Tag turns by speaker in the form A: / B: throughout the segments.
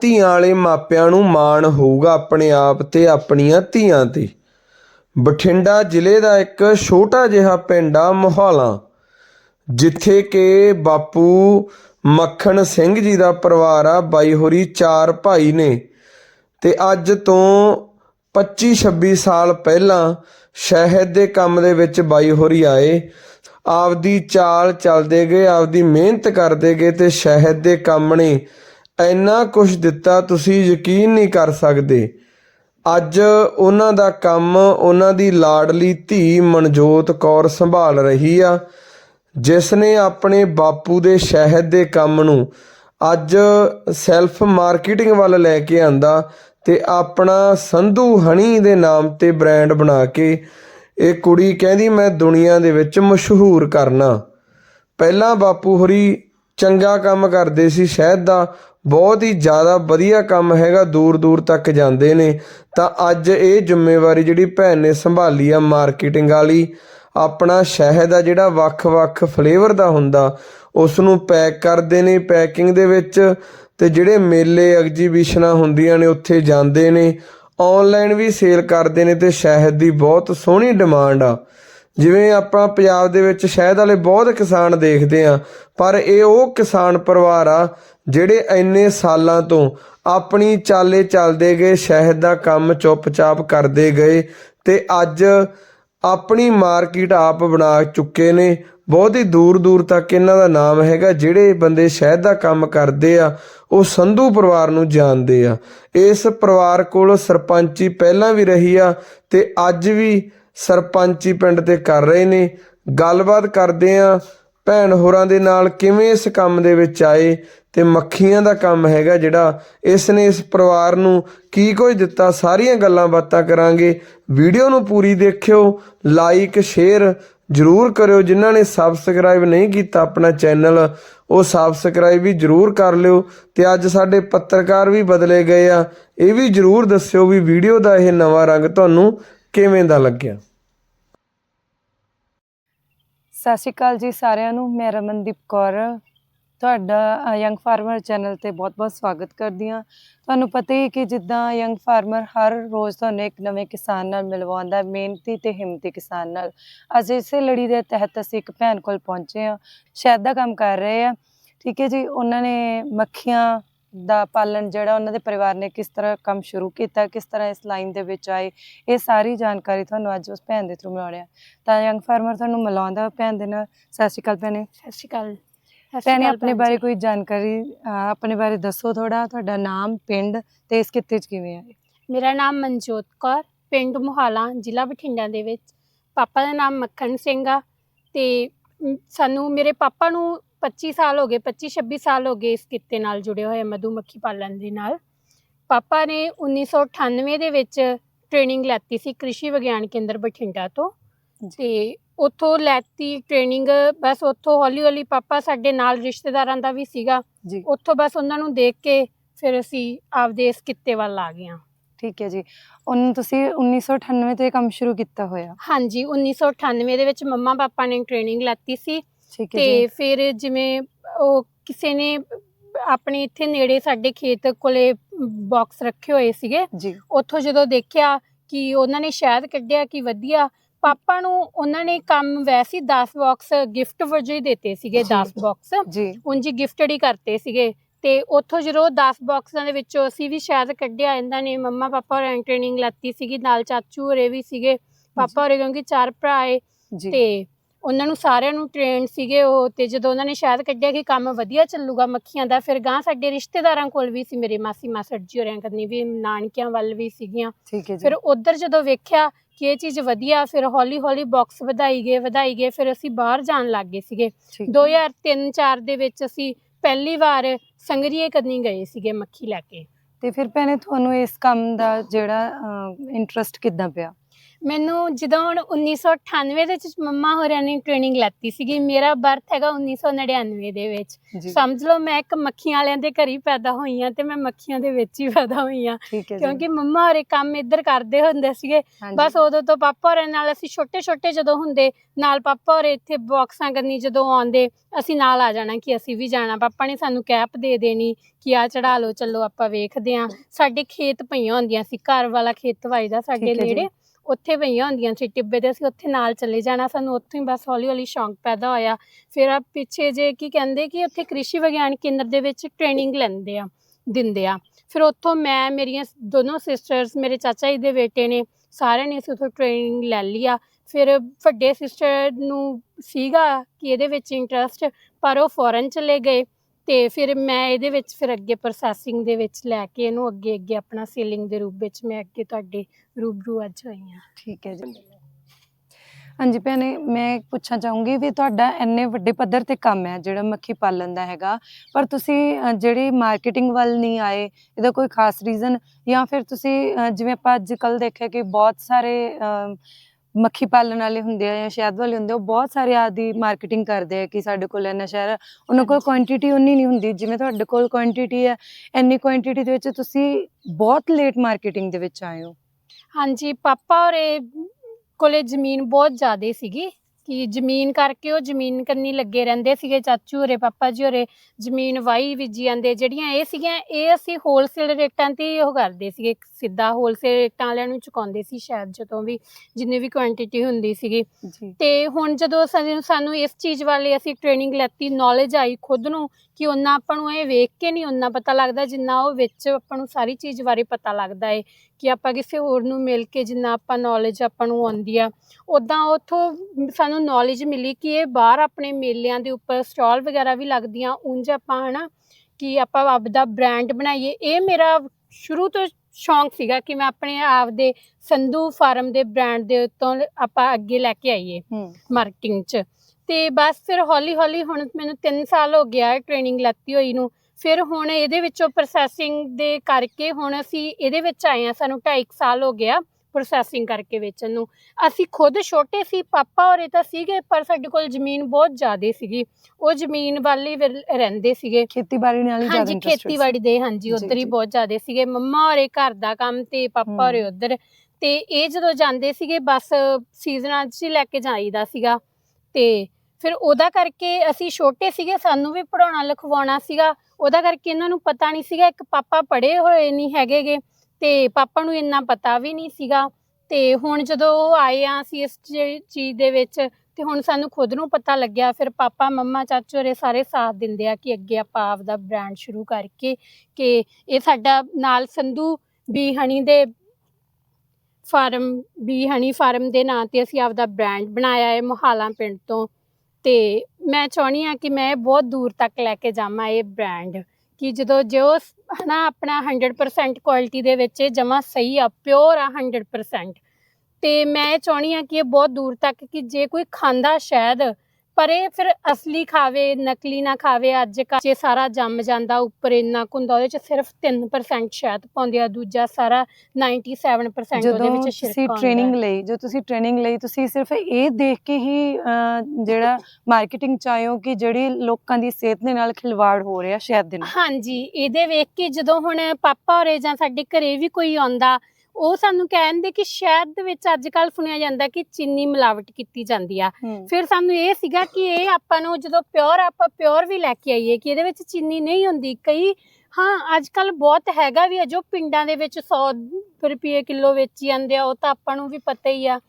A: ਧੀਆਂ ਵਾਲੇ ਮਾਪਿਆਂ ਨੂੰ ਮਾਣ ਹੋਊਗਾ ਆਪਣੇ ਆਪ ਤੇ ਆਪਣੀਆਂ ਧੀਆਂ ਤੇ। ਬਠਿੰਡਾ ਜ਼ਿਲ੍ਹੇ ਦਾ ਇੱਕ ਛੋਟਾ ਜਿਹਾ ਪਿੰਡ ਆ ਮੋਹਾਲਾ, ਜਿੱਥੇ ਕਿ ਬਾਪੂ ਮੱਖਣ ਸਿੰਘ ਜੀ ਦਾ ਪਰਿਵਾਰ ਆ, ਬਾਈ ਹੋਰੀ ਚਾਰ ਭਾਈ ਨੇ। ਤੇ ਅੱਜ ਤੋਂ 25 26 ਸਾਲ ਪਹਿਲਾਂ ਸ਼ਹਿਦ ਦੇ ਕੰਮ ਦੇ ਵਿੱਚ ਬਾਈ ਹੋਰੀ ਆਏ। ਆਪਦੀ ਚਾਲ ਚੱਲਦੇ ਗਏ, ਆਪਦੀ ਮਿਹਨਤ ਕਰਦੇ ਗਏ ਤੇ ਸ਼ਹਿਦ ਦੇ ਕੰਮ ਨੇ ਇੰਨਾ ਕੁਝ ਦਿੱਤਾ ਤੁਸੀਂ ਯਕੀਨ ਨਹੀਂ ਕਰ ਸਕਦੇ। ਅੱਜ ਉਹਨਾਂ ਦਾ ਕੰਮ, ਉਹਨਾਂ ਦੀ ਲਾਡਲੀ ਧੀ ਮਨਜੋਤ ਕੌਰ ਸੰਭਾਲ ਰਹੀ ਆ, ਜਿਸ ਨੇ ਆਪਣੇ ਬਾਪੂ ਦੇ ਸ਼ਹਿਦ ਦੇ ਕੰਮ ਨੂੰ ਅੱਜ ਸੈਲਫ ਮਾਰਕੀਟਿੰਗ ਵੱਲ ਲੈ ਕੇ ਆਂਦਾ ਤੇ ਆਪਣਾ ਸੰਧੂ ਹਣੀ ਦੇ ਨਾਮ ਤੇ ਬ੍ਰਾਂਡ ਬਣਾ ਕੇ ਇਹ ਕੁੜੀ ਕਹਿੰਦੀ, ਮੈਂ ਦੁਨੀਆ ਦੇ ਵਿੱਚ ਮਸ਼ਹੂਰ ਕਰਨਾ। ਪਹਿਲਾਂ ਬਾਪੂ ਹਰੀ ਚੰਗਾ ਕੰਮ ਕਰਦੇ ਸੀ ਸ਼ਹਿਦ ਦਾ ਬਹੁਤ ਹੀ ਜ਼ਿਆਦਾ ਵਧੀਆ ਕੰਮ ਹੈਗਾ, ਦੂਰ ਦੂਰ ਤੱਕ ਜਾਂਦੇ ਨੇ। ਤਾਂ ਅੱਜ ਇਹ ਜ਼ਿੰਮੇਵਾਰੀ ਜਿਹੜੀ ਭੈਣ ਨੇ ਸੰਭਾਲੀ ਆ ਮਾਰਕੀਟਿੰਗ ਵਾਲੀ, ਆਪਣਾ ਸ਼ਹਿਦ ਆ ਜਿਹੜਾ ਵੱਖ-ਵੱਖ ਫਲੇਵਰ ਦਾ ਹੁੰਦਾ ਉਸ ਨੂੰ ਪੈਕ ਕਰਦੇ ਨੇ ਪੈਕਿੰਗ ਦੇ ਵਿੱਚ ਤੇ ਜਿਹੜੇ ਮੇਲੇ ਐਗਜੀਬਿਸ਼ਨਾਂ ਹੁੰਦੀਆਂ ਨੇ, ਉੱਥੇ ਜਾਂਦੇ ਨੇ। ਆਨਲਾਈਨ ਵੀ ਸੇਲ ਕਰਦੇ ਨੇ ਤੇ ਸ਼ਹਿਦ ਦੀ ਬਹੁਤ ਸੋਹਣੀ ਡਿਮਾਂਡ ਆ। ਜਿਵੇਂ ਆਪਾਂ ਪੰਜਾਬ ਦੇ ਵਿੱਚ ਸ਼ਹਿਦ ਵਾਲੇ ਬਹੁਤ ਕਿਸਾਨ ਦੇਖਦੇ ਆ ਪਰ ਇਹ ਉਹ ਕਿਸਾਨ ਪਰਿਵਾਰ ਆ ਜਿਹੜੇ ਇੰਨੇ ਸਾਲਾਂ ਤੋਂ ਆਪਣੀ ਚਾਲੇ ਚੱਲਦੇ ਗਏ, ਸ਼ਹਿਦ ਦਾ ਕੰਮ ਚੁੱਪਚਾਪ ਕਰਦੇ ਗਏ ਤੇ ਅੱਜ ਆਪਣੀ ਮਾਰਕੀਟ ਆਪ ਬਣਾ ਚੁੱਕੇ ਨੇ। ਬਹੁਤ ਹੀ ਦੂਰ ਦੂਰ ਤੱਕ ਇਹਨਾਂ ਦਾ ਨਾਮ ਹੈਗਾ, ਜਿਹੜੇ ਬੰਦੇ ਸ਼ਹਿਦ ਦਾ ਕੰਮ ਕਰਦੇ ਆ, ਉਹ ਸੰਧੂ ਪਰਿਵਾਰ ਨੂੰ ਜਾਣਦੇ ਆ। ਇਸ ਪਰਿਵਾਰ ਕੋਲ ਸਰਪੰਚੀ ਪਹਿਲਾਂ ਵੀ ਰਹੀ ਆ ਤੇ ਅੱਜ ਵੀ ਸਰਪੰਚੀ ਪਿੰਡ ਤੇ ਕਰ ਰਹੇ ਨੇ। ਗੱਲਬਾਤ ਕਰਦੇ ਆ ਭੈਣ ਹੋਰਾਂ ਦੇ ਨਾਲ ਕਿਵੇਂ ਇਸ ਕੰਮ ਦੇ ਵਿੱਚ ਆਏ ਤੇ ਮੱਖੀਆਂ ਦਾ ਕੰਮ ਹੈਗਾ ਜਿਹੜਾ, ਇਸ ਨੇ ਇਸ ਪਰਿਵਾਰ ਨੂੰ ਕੀ ਕੁਝ ਦਿੱਤਾ, ਸਾਰੀਆਂ ਗੱਲਾਂ ਬਾਤਾਂ ਕਰਾਂਗੇ। ਵੀਡੀਓ ਨੂੰ ਪੂਰੀ ਦੇਖਿਓ ਲਾਈਕ ਸ਼ੇਅਰ ਜਰੂਰ ਕਰਿਓ। ਜਿਨ੍ਹਾਂ ਨੇ ਸਬਸਕ੍ਰਾਈਬ ਨਹੀਂ ਕੀਤਾ ਆਪਣਾ ਚੈਨਲ ਉਹ ਸਬਸਕ੍ਰਾਈਬ ਵੀ ਜਰੂਰ ਕਰ ਲਿਓ। ਤੇ ਅੱਜ ਸਾਡੇ ਪੱਤਰਕਾਰ ਵੀ ਬਦਲੇ ਗਏ ਆ। ਇਹ ਵੀ ਜਰੂਰ ਦੱਸਿਓ ਵੀ ਵੀਡੀਓ ਦਾ ਇਹ ਨਵਾਂ ਰੰਗ ਤੁਹਾਨੂੰ ਕਿਵੇਂ ਦਾ ਲੱਗਿਆ।
B: ਸਤਿ ਸ਼੍ਰੀ ਅਕਾਲ ਜੀ ਸਾਰਿਆਂ ਨੂੰ, ਮੈਂ ਰਮਨਦੀਪ ਕੌਰ। ਤੁਹਾਡਾ ਯੰਗ ਫਾਰਮਰ ਚੈਨਲ ਤੇ ਬਹੁਤ-ਬਹੁਤ ਸਵਾਗਤ ਕਰਦੀ ਹਾਂ। ਤੁਹਾਨੂੰ ਪਤਾ ਹੀ ਕਿ ਜਿੱਦਾਂ ਯੰਗ ਫਾਰਮਰ ਹਰ ਰੋਜ਼ ਤੁਹਾਨੂੰ ਇੱਕ ਨਵੇਂ ਕਿਸਾਨ ਨਾਲ ਮਿਲਵਾਉਂਦਾ ਮਿਹਨਤੀ ਤੇ ਹਿੰਮਤੀ ਕਿਸਾਨ ਨਾਲ। ਅੱਜ ਇਸੇ ਲੜੀ ਦੇ ਤਹਿਤ ਅਸੀਂ ਇੱਕ ਭੈਣ ਕੋਲ ਪਹੁੰਚੇ ਹਾਂ, ਸ਼ਹਿਦ ਦਾ ਕੰਮ ਕਰ ਰਹੇ ਆ ਠੀਕ ਹੈ ਜੀ, ਉਹਨਾਂ ਨੇ ਮੱਖੀਆਂ ਦਾ ਪਾਲਣ ਜਿਹੜਾ ਉਹਨਾਂ ਦੇ ਪਰਿਵਾਰ ਨੇ ਕਿਸ ਤਰ੍ਹਾਂ ਕੰਮ ਸ਼ੁਰੂ ਕੀਤਾ ਕਿਸ ਤਰ੍ਹਾਂ ਇਸ ਲਾਈਨ ਦੇ ਵਿੱਚ ਆਏ ਇਹ ਸਾਰੀ ਜਾਣਕਾਰੀ ਤੁਹਾਨੂੰ ਅੱਜ ਉਸ ਭੈਣ ਦੇ ਥਰੂ ਮਿਲਾਉਣੇ ਆ। ਤਾਂ ਯੰਗ ਫਾਰਮਰ ਤੁਹਾਨੂੰ ਮਿਲਾਉਂਦਾ ਭੈਣ ਦੇ ਨਾਲ। ਸਤਿ ਸ਼੍ਰੀ ਅਕਾਲ ਭੈਣੇ।
C: ਸਤਿ ਸ਼੍ਰੀ ਅਕਾਲ।
B: ਭੈਣੇ ਆਪਣੇ ਬਾਰੇ। ਕੋਈ ਜਾਣਕਾਰੀ ਆਪਣੇ ਬਾਰੇ ਦੱਸੋ ਥੋੜਾ ਤੁਹਾਡਾ ਨਾਮ ਪਿੰਡ ਤੇ ਇਸ ਕਿੱਤੇ 'ਚ ਕਿਵੇਂ ਆਏ
C: ਮੇਰਾ ਨਾਮ ਮਨਜੋਤ ਕੌਰ ਪਿੰਡ ਮੁਹਾਲਾ ਜ਼ਿਲ੍ਹਾ ਬਠਿੰਡਾ ਦੇ ਵਿੱਚ। ਪਾਪਾ ਦਾ ਨਾਮ ਮੱਖਣ ਸਿੰਘ ਆ ਤੇ ਸਾਨੂੰ ਮੇਰੇ ਪਾਪਾ ਨੂੰ 25 ਸਾਲ ਹੋ ਗਏ 25 26 ਸਾਲ ਹੋ ਗਏ ਇਸ ਕਿੱਤੇ ਨਾਲ ਜੁੜੇ ਹੋਏ ਮਧੂਮੱਖੀ ਪਾਲਣ ਦੇ ਨਾਲ। ਪਾਪਾ ਨੇ 1998 ਦੇ ਵਿੱਚ ਟ੍ਰੇਨਿੰਗ ਲੈਤੀ ਸੀ ਕ੍ਰਿਸ਼ੀ ਵਿਗਿਆਨ ਕੇਂਦਰ ਬਠਿੰਡਾ ਤੋਂ। ਤੇ ਉੱਥੋਂ ਲੈਤੀ ਟ੍ਰੇਨਿੰਗ ਬਸ ਉੱਥੋਂ ਹੌਲੀ ਹੌਲੀ ਪਾਪਾ ਸਾਡੇ ਨਾਲ ਰਿਸ਼ਤੇਦਾਰਾਂ ਦਾ ਵੀ ਸੀਗਾ। ਉੱਥੋਂ ਬਸ ਉਹਨਾਂ ਨੂੰ ਦੇਖ ਕੇ ਫਿਰ ਅਸੀਂ ਆਪਦੇ ਇਸ ਕਿੱਤੇ ਵੱਲ ਆ ਗਏ
B: ਠੀਕ ਹੈ ਜੀ। ਉਹਨੂੰ ਤੁਸੀਂ 1998 ਤੇ ਇਹ ਕੰਮ ਸ਼ੁਰੂ ਕੀਤਾ ਹੋਇਆ।
C: ਹਾਂਜੀ 1998 ਦੇ ਵਿੱਚ ਮੰਮਾ ਪਾਪਾ ਨੇ ਟ੍ਰੇਨਿੰਗ ਲੈਤੀ ਸੀ।
B: ਠੀਕ ਹੈ
C: ਤੇ
B: ਜੀ।
C: ਫਿਰ ਜਿਵੇਂ ਉਹ ਕਿਸੇ ਨੇ ਆਪਣੇ ਇੱਥੇ ਨੇੜੇ ਸਾਡੇ ਖੇਤ ਕੋਲੇ ਬਾਕਸ ਰੱਖੇ ਹੋਏ ਸੀਗੇ
B: ਜੀ।
C: ਉੱਥੋਂ ਜਦੋਂ ਦੇਖਿਆ ਕਿ ਉਹਨਾਂ ਨੇ ਸ਼ਾਇਦ ਕੱਢਿਆ ਕਿ ਵਧੀਆ ਪਾਪਾ ਨੂੰ ਉਹਨਾਂ ਨੇ ਕੰਮ ਵੈਸੇ ਹੀ 10 ਬਾਕਸ ਗਿਫਟ ਵਜੋਂ ਹੀ ਦਿੱਤੇ ਸੀਗੇ
B: ਜੀ।
C: 10 ਬਾਕਸ
B: ਜੀ।
C: ਉਂਝ ਗਿਫਟਡ ਹੀ ਕਰਤੇ ਸੀਗੇ। ਤੇ ਉੱਥੋਂ ਜਦੋਂ 10 ਬਾਕਸਾਂ ਦੇ ਵਿੱਚੋਂ ਅਸੀਂ ਵੀ ਸ਼ਾਇਦ ਕੱਢਿਆ ਇਹਨਾਂ ਨੇ ਮੰਮਾ ਪਾਪਾ ਹੋਰਾਂ ਟ੍ਰੇਨਿੰਗ ਲੈਤੀ ਸੀਗੀ ਨਾਲ ਚਾਚੂ ਹੋਰੇ ਵੀ ਸੀਗੇ ਪਾਪਾ ਹੋਰੇ ਕਿਉਂਕਿ ਚਾਰ ਭਰਾ ਏ
B: ਜੀ।
C: ਤੇ ਉਹਨਾਂ ਨੂੰ ਸਾਰਿਆਂ ਨੂੰ ਟ੍ਰੇਨ ਸੀਗੇ ਉਹ ਤੇ ਜਦੋਂ ਉਹਨਾਂ ਨੇ ਸ਼ਾਇਦ ਕੱਢਿਆ ਕਿ ਕੰਮ ਵਧੀਆ ਚੱਲੂਗਾ ਮੱਖੀਆਂ ਦਾ ਫਿਰ ਗਾਂ ਸਾਡੇ ਰਿਸ਼ਤੇਦਾਰਾਂ ਕੋਲ ਵੀ ਸੀ ਮੇਰੇ ਮਾਸੀ ਮਾਸੜ ਜੀ ਹੋਰਾਂ ਕਰਨੀ ਵੀ ਨਾਨਕਿਆਂ ਵੱਲ ਵੀ ਸੀਗੀਆਂ।
B: ਠੀਕ ਹੈ ਜੀ।
C: ਫਿਰ ਉਧਰ ਜਦੋਂ ਵੇਖਿਆ ਕਿ ਇਹ ਚੀਜ਼ ਵਧੀਆ ਫਿਰ ਹੌਲੀ ਹੌਲੀ ਬਾਕਸ ਵਧਾਈ ਗਏ ਵਧਾਈ ਗਏ ਫਿਰ ਅਸੀਂ ਬਾਹਰ ਜਾਣ ਲੱਗ ਗਏ ਸੀਗੇ।
B: ਠੀਕ ਹੈ।
C: 2003-4 ਦੇ ਵਿੱਚ ਅਸੀਂ ਪਹਿਲੀ ਵਾਰ ਸੰਗਰੀਏ ਕਰਨੀ ਗਏ ਸੀਗੇ ਮੱਖੀ ਲੈ ਕੇ।
B: ਤੇ ਫਿਰ ਭੈਣੇ ਤੁਹਾਨੂੰ ਇਸ ਕੰਮ ਦਾ ਜਿਹੜਾ ਇੰਟਰਸਟ ਕਿੱਦਾਂ ਪਿਆ?
C: ਮੈਨੂੰ ਜਦੋਂ ਹੁਣ 1998 ਦੇ ਵਿੱਚ ਮੰਮਾ ਹੋਰਾਂ ਨੇ ਟ੍ਰੇਨਿੰਗ ਲੈਤੀ ਸੀਗੀ ਮੇਰਾ ਬਰਥ ਹੈਗਾ 1999 ਦੇ ਵਿੱਚ। ਸਮਝ ਲਓ ਮੈਂ ਇੱਕ ਮੱਖੀਆਂ ਵਾਲਿਆਂ ਦੇ ਘਰ ਹੀ ਪੈਦਾ ਹੋਈ ਹਾਂ ਤੇ ਮੈਂ ਮੱਖੀਆਂ ਦੇ ਵਿੱਚ ਹੀ ਪੈਦਾ ਹੋਈ
B: ਜੀ।
C: ਕਿਉਂਕਿ ਮੰਮਾ ਹੋਰੇ ਕੰਮ ਇੱਧਰ ਕਰਦੇ ਹੁੰਦੇ ਸੀਗੇ। ਬਸ ਉਦੋਂ ਤੋਂ ਪਾਪਾ ਹੋਰਾਂ ਨਾਲ ਅਸੀਂ ਛੋਟੇ ਛੋਟੇ ਜਦੋਂ ਹੁੰਦੇ ਨਾਲ ਪਾਪਾ ਹੋਰੇ ਇੱਥੇ ਬਾਕਸਾਂ ਕਰਨੀ ਜਦੋਂ ਆਉਂਦੇ ਅਸੀਂ ਨਾਲ ਆ ਜਾਣਾ ਕਿ ਅਸੀਂ ਵੀ ਜਾਣਾ। ਪਾਪਾ ਨੇ ਸਾਨੂੰ ਕੈਪ ਦੇ ਦੇਣੀ ਕਿ ਆ ਚੜਾ ਲਓ ਚੱਲੋ ਆਪਾਂ ਵੇਖਦੇ ਆਂ ਸਾਡੇ ਖੇਤ ਪਈਆਂ ਹੁੰਦੀਆਂ ਸੀ ਘਰ ਵਾਲਾ ਖੇਤ ਵਜਦਾ ਸਾਡੇ। ਨੇੜੇ। ਉੱਥੇ ਪਈਆਂ ਹੁੰਦੀਆਂ ਸੀ, ਟਿੱਬੇ ਤੇ ਅਸੀਂ ਉੱਥੇ ਨਾਲ ਚਲੇ ਜਾਣਾ, ਸਾਨੂੰ ਉੱਥੋਂ ਹੀ ਬਸ ਹੌਲੀ ਹੌਲੀ ਸ਼ੌਂਕ ਪੈਦਾ ਹੋਇਆ। ਫਿਰ ਆ ਪਿੱਛੇ ਜੇ ਕੀ ਕਹਿੰਦੇ ਕਿ ਉੱਥੇ ਕ੍ਰਿਸ਼ੀ ਵਿਗਿਆਨ ਕੇਂਦਰ ਦੇ ਵਿੱਚ ਟ੍ਰੇਨਿੰਗ ਲੈਂਦੇ ਆ, ਦਿੰਦੇ ਆ। ਫਿਰ ਉੱਥੋਂ ਮੈਂ, ਮੇਰੀਆਂ ਦੋਨੋਂ ਸਿਸਟਰਸ ਮੇਰੇ ਚਾਚਾ ਜੀ ਦੇ ਬੇਟੇ ਨੇ, ਸਾਰਿਆਂ ਨੇ ਅਸੀਂ ਉੱਥੋਂ ਟ੍ਰੇਨਿੰਗ ਲੈ ਲਈ ਆ। ਫਿਰ ਵੱਡੇ ਸਿਸਟਰ ਨੂੰ ਸੀਗਾ ਕਿ ਇਹਦੇ ਵਿੱਚ ਇੰਟਰਸਟ ਪਰ ਉਹ ਫੋਰਨ ਚਲੇ ਗਏ। ਤੇ ਫਿਰ ਮੈਂ ਇਹਦੇ ਵਿੱਚ ਫਿਰ ਅੱਗੇ ਪ੍ਰੋਸੈਸਿੰਗ ਦੇ ਵਿੱਚ ਲੈ ਕੇ ਇਹਨੂੰ ਅੱਗੇ ਅੱਗੇ ਆਪਣਾ ਸੇਲਿੰਗ ਦੇ ਰੂਪ ਵਿੱਚ ਮੈਂ ਅੱਗੇ ਤੁਹਾਡੇ ਰੂਬਰੂ ਅੱਜ ਹੋਈ ਹਾਂ।
B: ਠੀਕ ਹੈ ਜੀ। ਹਾਂਜੀ ਭੈਣੇ ਮੈਂ ਪੁੱਛਣਾ ਚਾਹੂੰਗੀ ਵੀ ਤੁਹਾਡਾ ਇੰਨੇ ਵੱਡੇ ਪੱਧਰ ਤੇ ਕੰਮ ਹੈ ਜਿਹੜਾ ਮੱਖੀ ਪਾਲਣ ਦਾ ਹੈਗਾ ਪਰ ਤੁਸੀਂ ਅ, ਜਿਹੜੀ ਮਾਰਕੀਟਿੰਗ ਵੱਲ ਨਹੀਂ ਆਏ ਇਹਦਾ ਕੋਈ ਖਾਸ ਰੀਜ਼ਨ ਜਾਂ ਫਿਰ ਤੁਸੀਂ ਜਿਵੇਂ ਆਪਾਂ ਅੱਜ ਕੱਲ ਦੇਖਿਆ ਕਿ ਬਹੁਤ ਸਾਰੇ ਮੱਖੀ ਪਾਲਣ ਵਾਲੇ ਹੁੰਦੇ ਆ ਜਾਂ ਸ਼ਹਿਦ ਵਾਲੇ ਹੁੰਦੇ ਆ, ਉਹ ਬਹੁਤ ਸਾਰੇ ਆਦੀ ਮਾਰਕੀਟਿੰਗ ਕਰਦੇ ਆ ਕਿ ਸਾਡੇ ਕੋਲ ਇੰਨਾ ਸ਼ਹਿਰ। ਉਹਨਾਂ ਕੋਲ ਕੁਆਂਟੀਟੀ ਉਨੀ ਨਹੀਂ ਹੁੰਦੀ ਜਿਵੇਂ ਤੁਹਾਡੇ ਕੋਲ ਕੁਆਂਟੀਟੀ ਹੈ ਇੰਨੀ ਕੁਆਂਟੀਟੀ ਦੇ ਵਿੱਚ ਤੁਸੀਂ ਬਹੁਤ ਲੇਟ ਮਾਰਕੀਟਿੰਗ ਦੇ ਵਿੱਚ ਆਏ ਹੋ।
C: ਹਾਂਜੀ ਪਾਪਾ ਹੋਰੇ ਕੋਲੇ ਜ਼ਮੀਨ ਬਹੁਤ ਜ਼ਿਆਦੇ ਸੀਗੀ। ਕਿ ਜ਼ਮੀਨ ਕਰਕੇ ਉਹ ਜ਼ਮੀਨ ਕੰਨੀ ਲੱਗੇ ਰਹਿੰਦੇ ਸੀਗੇ ਚਾਚੂ ਹੋਰੇ ਪਾਪਾ ਜੀ ਹੋਰੇ। ਜ਼ਮੀਨ ਵਾਈ ਬੀਜੀ ਜਾਂਦੇ ਜਿਹੜੀਆਂ ਇਹ ਸੀਗੀਆਂ ਇਹ ਅਸੀਂ ਹੋਲਸੇਲ ਰੇਟਾਂ ਤੇ ਉਹ ਕਰਦੇ ਸੀਗੇ। ਸਿੱਧਾ ਹੋਲਸੇਲ ਰੇਟਾਂ ਵਾਲਿਆਂ ਨੂੰ ਚੁਕਾਉਂਦੇ ਸੀ ਸ਼ਾਇਦ ਜਦੋਂ ਵੀ ਜਿੰਨੇ ਵੀ ਕੁਆਂਟੀਟੀ ਹੁੰਦੀ ਸੀਗੀ। ਤੇ ਹੁਣ ਜਦੋਂ ਸਾਨੂੰ ਸਾਨੂੰ ਇਸ ਚੀਜ਼ ਵਾਲੇ ਅਸੀਂ ਟ੍ਰੇਨਿੰਗ ਲੈਤੀ ਨੌਲੇਜ ਆਈ ਖੁਦ ਨੂੰ ਕਿ ਉਹਨਾਂ ਆਪਾਂ ਨੂੰ ਇਹ ਵੇਖ ਕੇ ਨਹੀਂ ਉਹਨਾਂ ਪਤਾ ਲੱਗਦਾ ਜਿੰਨਾ ਉਹ ਵਿੱਚ ਆਪਾਂ ਨੂੰ ਸਾਰੀ ਚੀਜ਼ ਬਾਰੇ ਪਤਾ ਲੱਗਦਾ ਹੈ ਕਿ ਆਪਾਂ ਕਿਸੇ ਹੋਰ ਨੂੰ ਮਿਲ ਕੇ ਜਿੰਨਾ ਆਪਾਂ ਨੌਲੇਜ ਆਪਾਂ ਨੂੰ ਆਉਂਦੀ ਆ। ਉਦਾਂ ਉਥੋਂ ਸਾਨੂੰ ਨੌਲੇਜ ਮਿਲੀ ਕਿ ਇਹ ਬਾਹਰ ਆਪਣੇ ਮੇਲਿਆਂ ਦੇ ਉੱਪਰ ਸਟਾਲ ਵਗੈਰਾ ਵੀ ਲੱਗਦੀਆਂ ਉਂਝ ਆਪਾਂ ਹਨਾ ਕਿ ਆਪਾਂ ਆਪਦਾ ਬ੍ਰਾਂਡ ਬਣਾਈਏ। ਇਹ ਮੇਰਾ ਸ਼ੁਰੂ ਤੋਂ ਸ਼ੌਂਕ ਸੀਗਾ ਕਿ ਮੈਂ ਆਪਣੇ ਆਪ ਦੇ ਸੰਧੂ ਫਾਰਮ ਦੇ ਬ੍ਰਾਂਡ ਦੇ ਉੱਤੋਂ ਆਪਾਂ ਅੱਗੇ ਲੈ ਕੇ ਆਈਏ ਮਾਰਕੀਟਿੰਗ 'ਚ। ਤੇ ਬਸ ਫਿਰ ਹੌਲੀ ਹੌਲੀ ਹੁਣ ਮੈਨੂੰ 3 ਸਾਲ ਹੋ ਗਿਆ ਟ੍ਰੇਨਿੰਗ ਲੱਤੀ ਹੋਈ ਨੂੰ। ਫਿਰ ਹੁਣ ਇਹਦੇ ਵਿੱਚੋਂ ਪ੍ਰੋਸੈਸਿੰਗ ਦੇ ਕਰਕੇ ਹੁਣ ਅਸੀਂ ਇਹਦੇ ਵਿੱਚ ਆਏ ਆ ਸਾਨੂੰ 2.5 ਸਾਲ ਹੋ ਗਿਆ। ਪ੍ਰੋਸੈਸਿੰਗ ਕਰਕੇ ਵੇਚਣ ਨੂੰ। ਅਸੀਂ ਖੁਦ ਛੋਟੇ ਸੀ ਪਾਪਾ ਹੋਰੇ ਤਾਂ ਸੀਗੇ ਪਰ ਸਾਡੇ ਕੋਲ ਜ਼ਮੀਨ ਬਹੁਤ ਜ਼ਿਆਦੇ ਸੀਗੀ। ਉਹ ਜ਼ਮੀਨ ਵਾਲੀ ਰਹਿੰਦੇ ਸੀਗੇ।
B: ਖੇਤੀਬਾੜੀ ਨਾਲ ਹੀ ਜ਼ਿਆਦਾ
C: ਹਾਂਜੀ। ਖੇਤੀਬਾੜੀ ਦੇ ਹਾਂਜੀ ਉਧਰ ਹੀ। ਬਹੁਤ ਜ਼ਿਆਦੇ ਸੀਗੇ। ਮੰਮਾ ਹੋਰੇ ਘਰ ਦਾ ਕੰਮ ਤੇ ਪਾਪਾ ਹੋਰੇ
B: ਹਮ।
C: ਉਧਰ। ਤੇ ਇਹ ਜਦੋਂ ਜਾਂਦੇ ਸੀਗੇ ਬਸ ਸੀਜ਼ਨਾਂ 'ਚ ਹੀ ਲੈ ਕੇ ਜਾਈਦਾ ਸੀਗਾ। ਤੇ ਫਿਰ ਉਹਦਾ ਕਰਕੇ ਅਸੀਂ ਛੋਟੇ ਸੀਗੇ ਸਾਨੂੰ ਵੀ ਪੜਾਉਣਾ ਲਿਖਵਾਉਣਾ ਸੀਗਾ। ਉਹਦਾ ਕਰਕੇ ਇਹਨਾਂ ਨੂੰ ਪਤਾ ਨਹੀਂ ਸੀਗਾ ਇੱਕ ਪਾਪਾ ਪੜ੍ਹੇ ਹੋਏ ਨਹੀਂ ਹੈਗੇਗੇ। ਤੇ ਪਾਪਾ ਨੂੰ ਇੰਨਾ ਪਤਾ ਵੀ ਨਹੀਂ ਸੀਗਾ। ਤੇ ਹੁਣ ਜਦੋਂ ਉਹ ਆਏ ਆ ਅਸੀਂ ਇਸ ਚੀ- ਚੀਜ਼ ਦੇ ਵਿੱਚ, ਤੇ ਹੁਣ ਸਾਨੂੰ ਖੁਦ ਨੂੰ ਪਤਾ ਲੱਗਿਆ। ਫਿਰ ਪਾਪਾ, ਮੰਮਾ, ਚਾਚੂ ਹੋਰੇ ਸਾਰੇ ਸਾਥ ਦਿੰਦੇ ਆ ਕਿ ਅੱਗੇ ਆਪਾਂ ਆਪਦਾ ਬ੍ਰਾਂਡ ਸ਼ੁਰੂ ਕਰਕੇ ਕਿ ਇਹ ਸਾਡਾ ਨਾਲ ਸੰਧੂ ਬੀ ਹਣੀ ਦੇ ਫਾਰਮ ਬੀ ਹਣੀ ਫਾਰਮ ਦੇ ਨਾਂ ਤੇ ਅਸੀਂ ਆਪਦਾ ਬ੍ਰਾਂਡ ਬਣਾਇਆ ਹੈ ਮੋਹਾਲਾ ਪਿੰਡ ਤੋਂ। ਤੇ ਮੈਂ ਚਾਹੁੰਦੀ ਆ ਕਿ ਮੈਂ ਬਹੁਤ ਦੂਰ ਤੱਕ ਲੈ ਕੇ ਜਾਵਾਂ ਇਹ ਬ੍ਰਾਂਡ ਕਿ ਜਦੋਂ ਜੋ ਸ- ਹਨਾ, ਆਪਣਾ 100% ਕੁਆਲਿਟੀ ਦੇ ਵਿੱਚ ਜਮਾ ਸਹੀ ਆ ਪਿਓਰ ਆ 100% ਤੇ ਮੈਂ ਚਾਹੁੰਦੀ ਆ ਕਿ ਇਹ ਬਹੁਤ ਦੂਰ ਤੱਕ ਕਿ ਜੇ ਕੋਈ ਖਾਂਦਾ ਸ਼ਾਇਦ ਪਰ ਇਹ ਫਿਰ ਅਸਲੀ ਖਾਵੇ ਨਕਲੀ ਨਾ ਖਾਵੇ ਅੱਜ ਕੱਲ੍ਹ ਜੇ ਸਾਰਾ ਜੰਮ ਜਾਂਦਾ ਉੱਪਰ ਇੰਨਾ ਕੁ ਹੁੰਦਾ ਉਹਦੇ ਚ ਸਿਰਫ 3% ਸ਼ਹਿਦ ਪਾਉਂਦੇ ਆ ਦੂਜਾ ਸਾਰਾ 97% ਉਹਦੇ ਵਿੱਚ
B: ਤੁਸੀਂ
C: ਸ਼ਿਰਕਾ
B: ਟ੍ਰੇਨਿੰਗ ਲਈ ਜੋ ਤੁਸੀਂ ਟ੍ਰੇਨਿੰਗ ਲਈ ਤੁਸੀਂ ਸਿਰਫ ਇਹ ਦੇਖ ਕੇ ਹੀ ਜਿਹੜਾ ਮਾਰਕੀਟਿੰਗ ਚ ਆਏ ਹੋ ਕਿ ਜਿਹੜੀ ਲੋਕਾਂ ਦੀ ਸਿਹਤ ਦੇ ਨਾਲ ਖਿਲਵਾੜ ਹੋ ਰਿਹਾ ਸ਼ਾਇਦ ਦੇ ਨਾਲ।
C: ਹਾਂਜੀ ਇਹਦੇ ਵੇਖ ਕੇ ਜਦੋਂ ਹੁਣ ਪਾਪਾ ਹੋਰੇ ਜਾਂ ਸਾਡੇ ਘਰੇ ਵੀ ਕੋਈ ਆਉਂਦਾ ਉਹ ਸਾਨੂੰ ਕਹਿੰਦੇ ਕਿ ਸ਼ਹਿਦ ਦੇ ਵਿੱਚ ਅੱਜ ਕੱਲ ਸੁਣਿਆ ਜਾਂਦਾ ਕਿ ਚੀਨੀ ਮਿਲਾਵਟ ਕੀਤੀ ਜਾਂਦੀ ਆ। ਫਿਰ ਸਾਨੂੰ ਇਹ ਸੀਗਾ ਕਿ ਇਹ ਆਪਾਂ ਨੂੰ ਜਦੋਂ ਪਿਓਰ ਆਪਾਂ ਪਿਓਰ ਵੀ ਲੈ ਕੇ ਆਈਏ ਕਿ ਇਹਦੇ ਵਿੱਚ ਚੀਨੀ ਨਹੀਂ ਹੁੰਦੀ। ਕਈ ਹਾਂ ਅੱਜ ਕੱਲ ਬਹੁਤ ਹੈਗਾ ਵੀ ਆ ਜੋ ਪਿੰਡਾਂ ਦੇ ਵਿੱਚ 100 ਰੁਪਏ ਕਿਲੋ ਵੇਚੀ ਜਾਂਦੇ ਆ ਉਹ ਤਾਂ ਆਪਾਂ ਨੂੰ ਵੀ ਪਤਾ ਹੀ ਆ।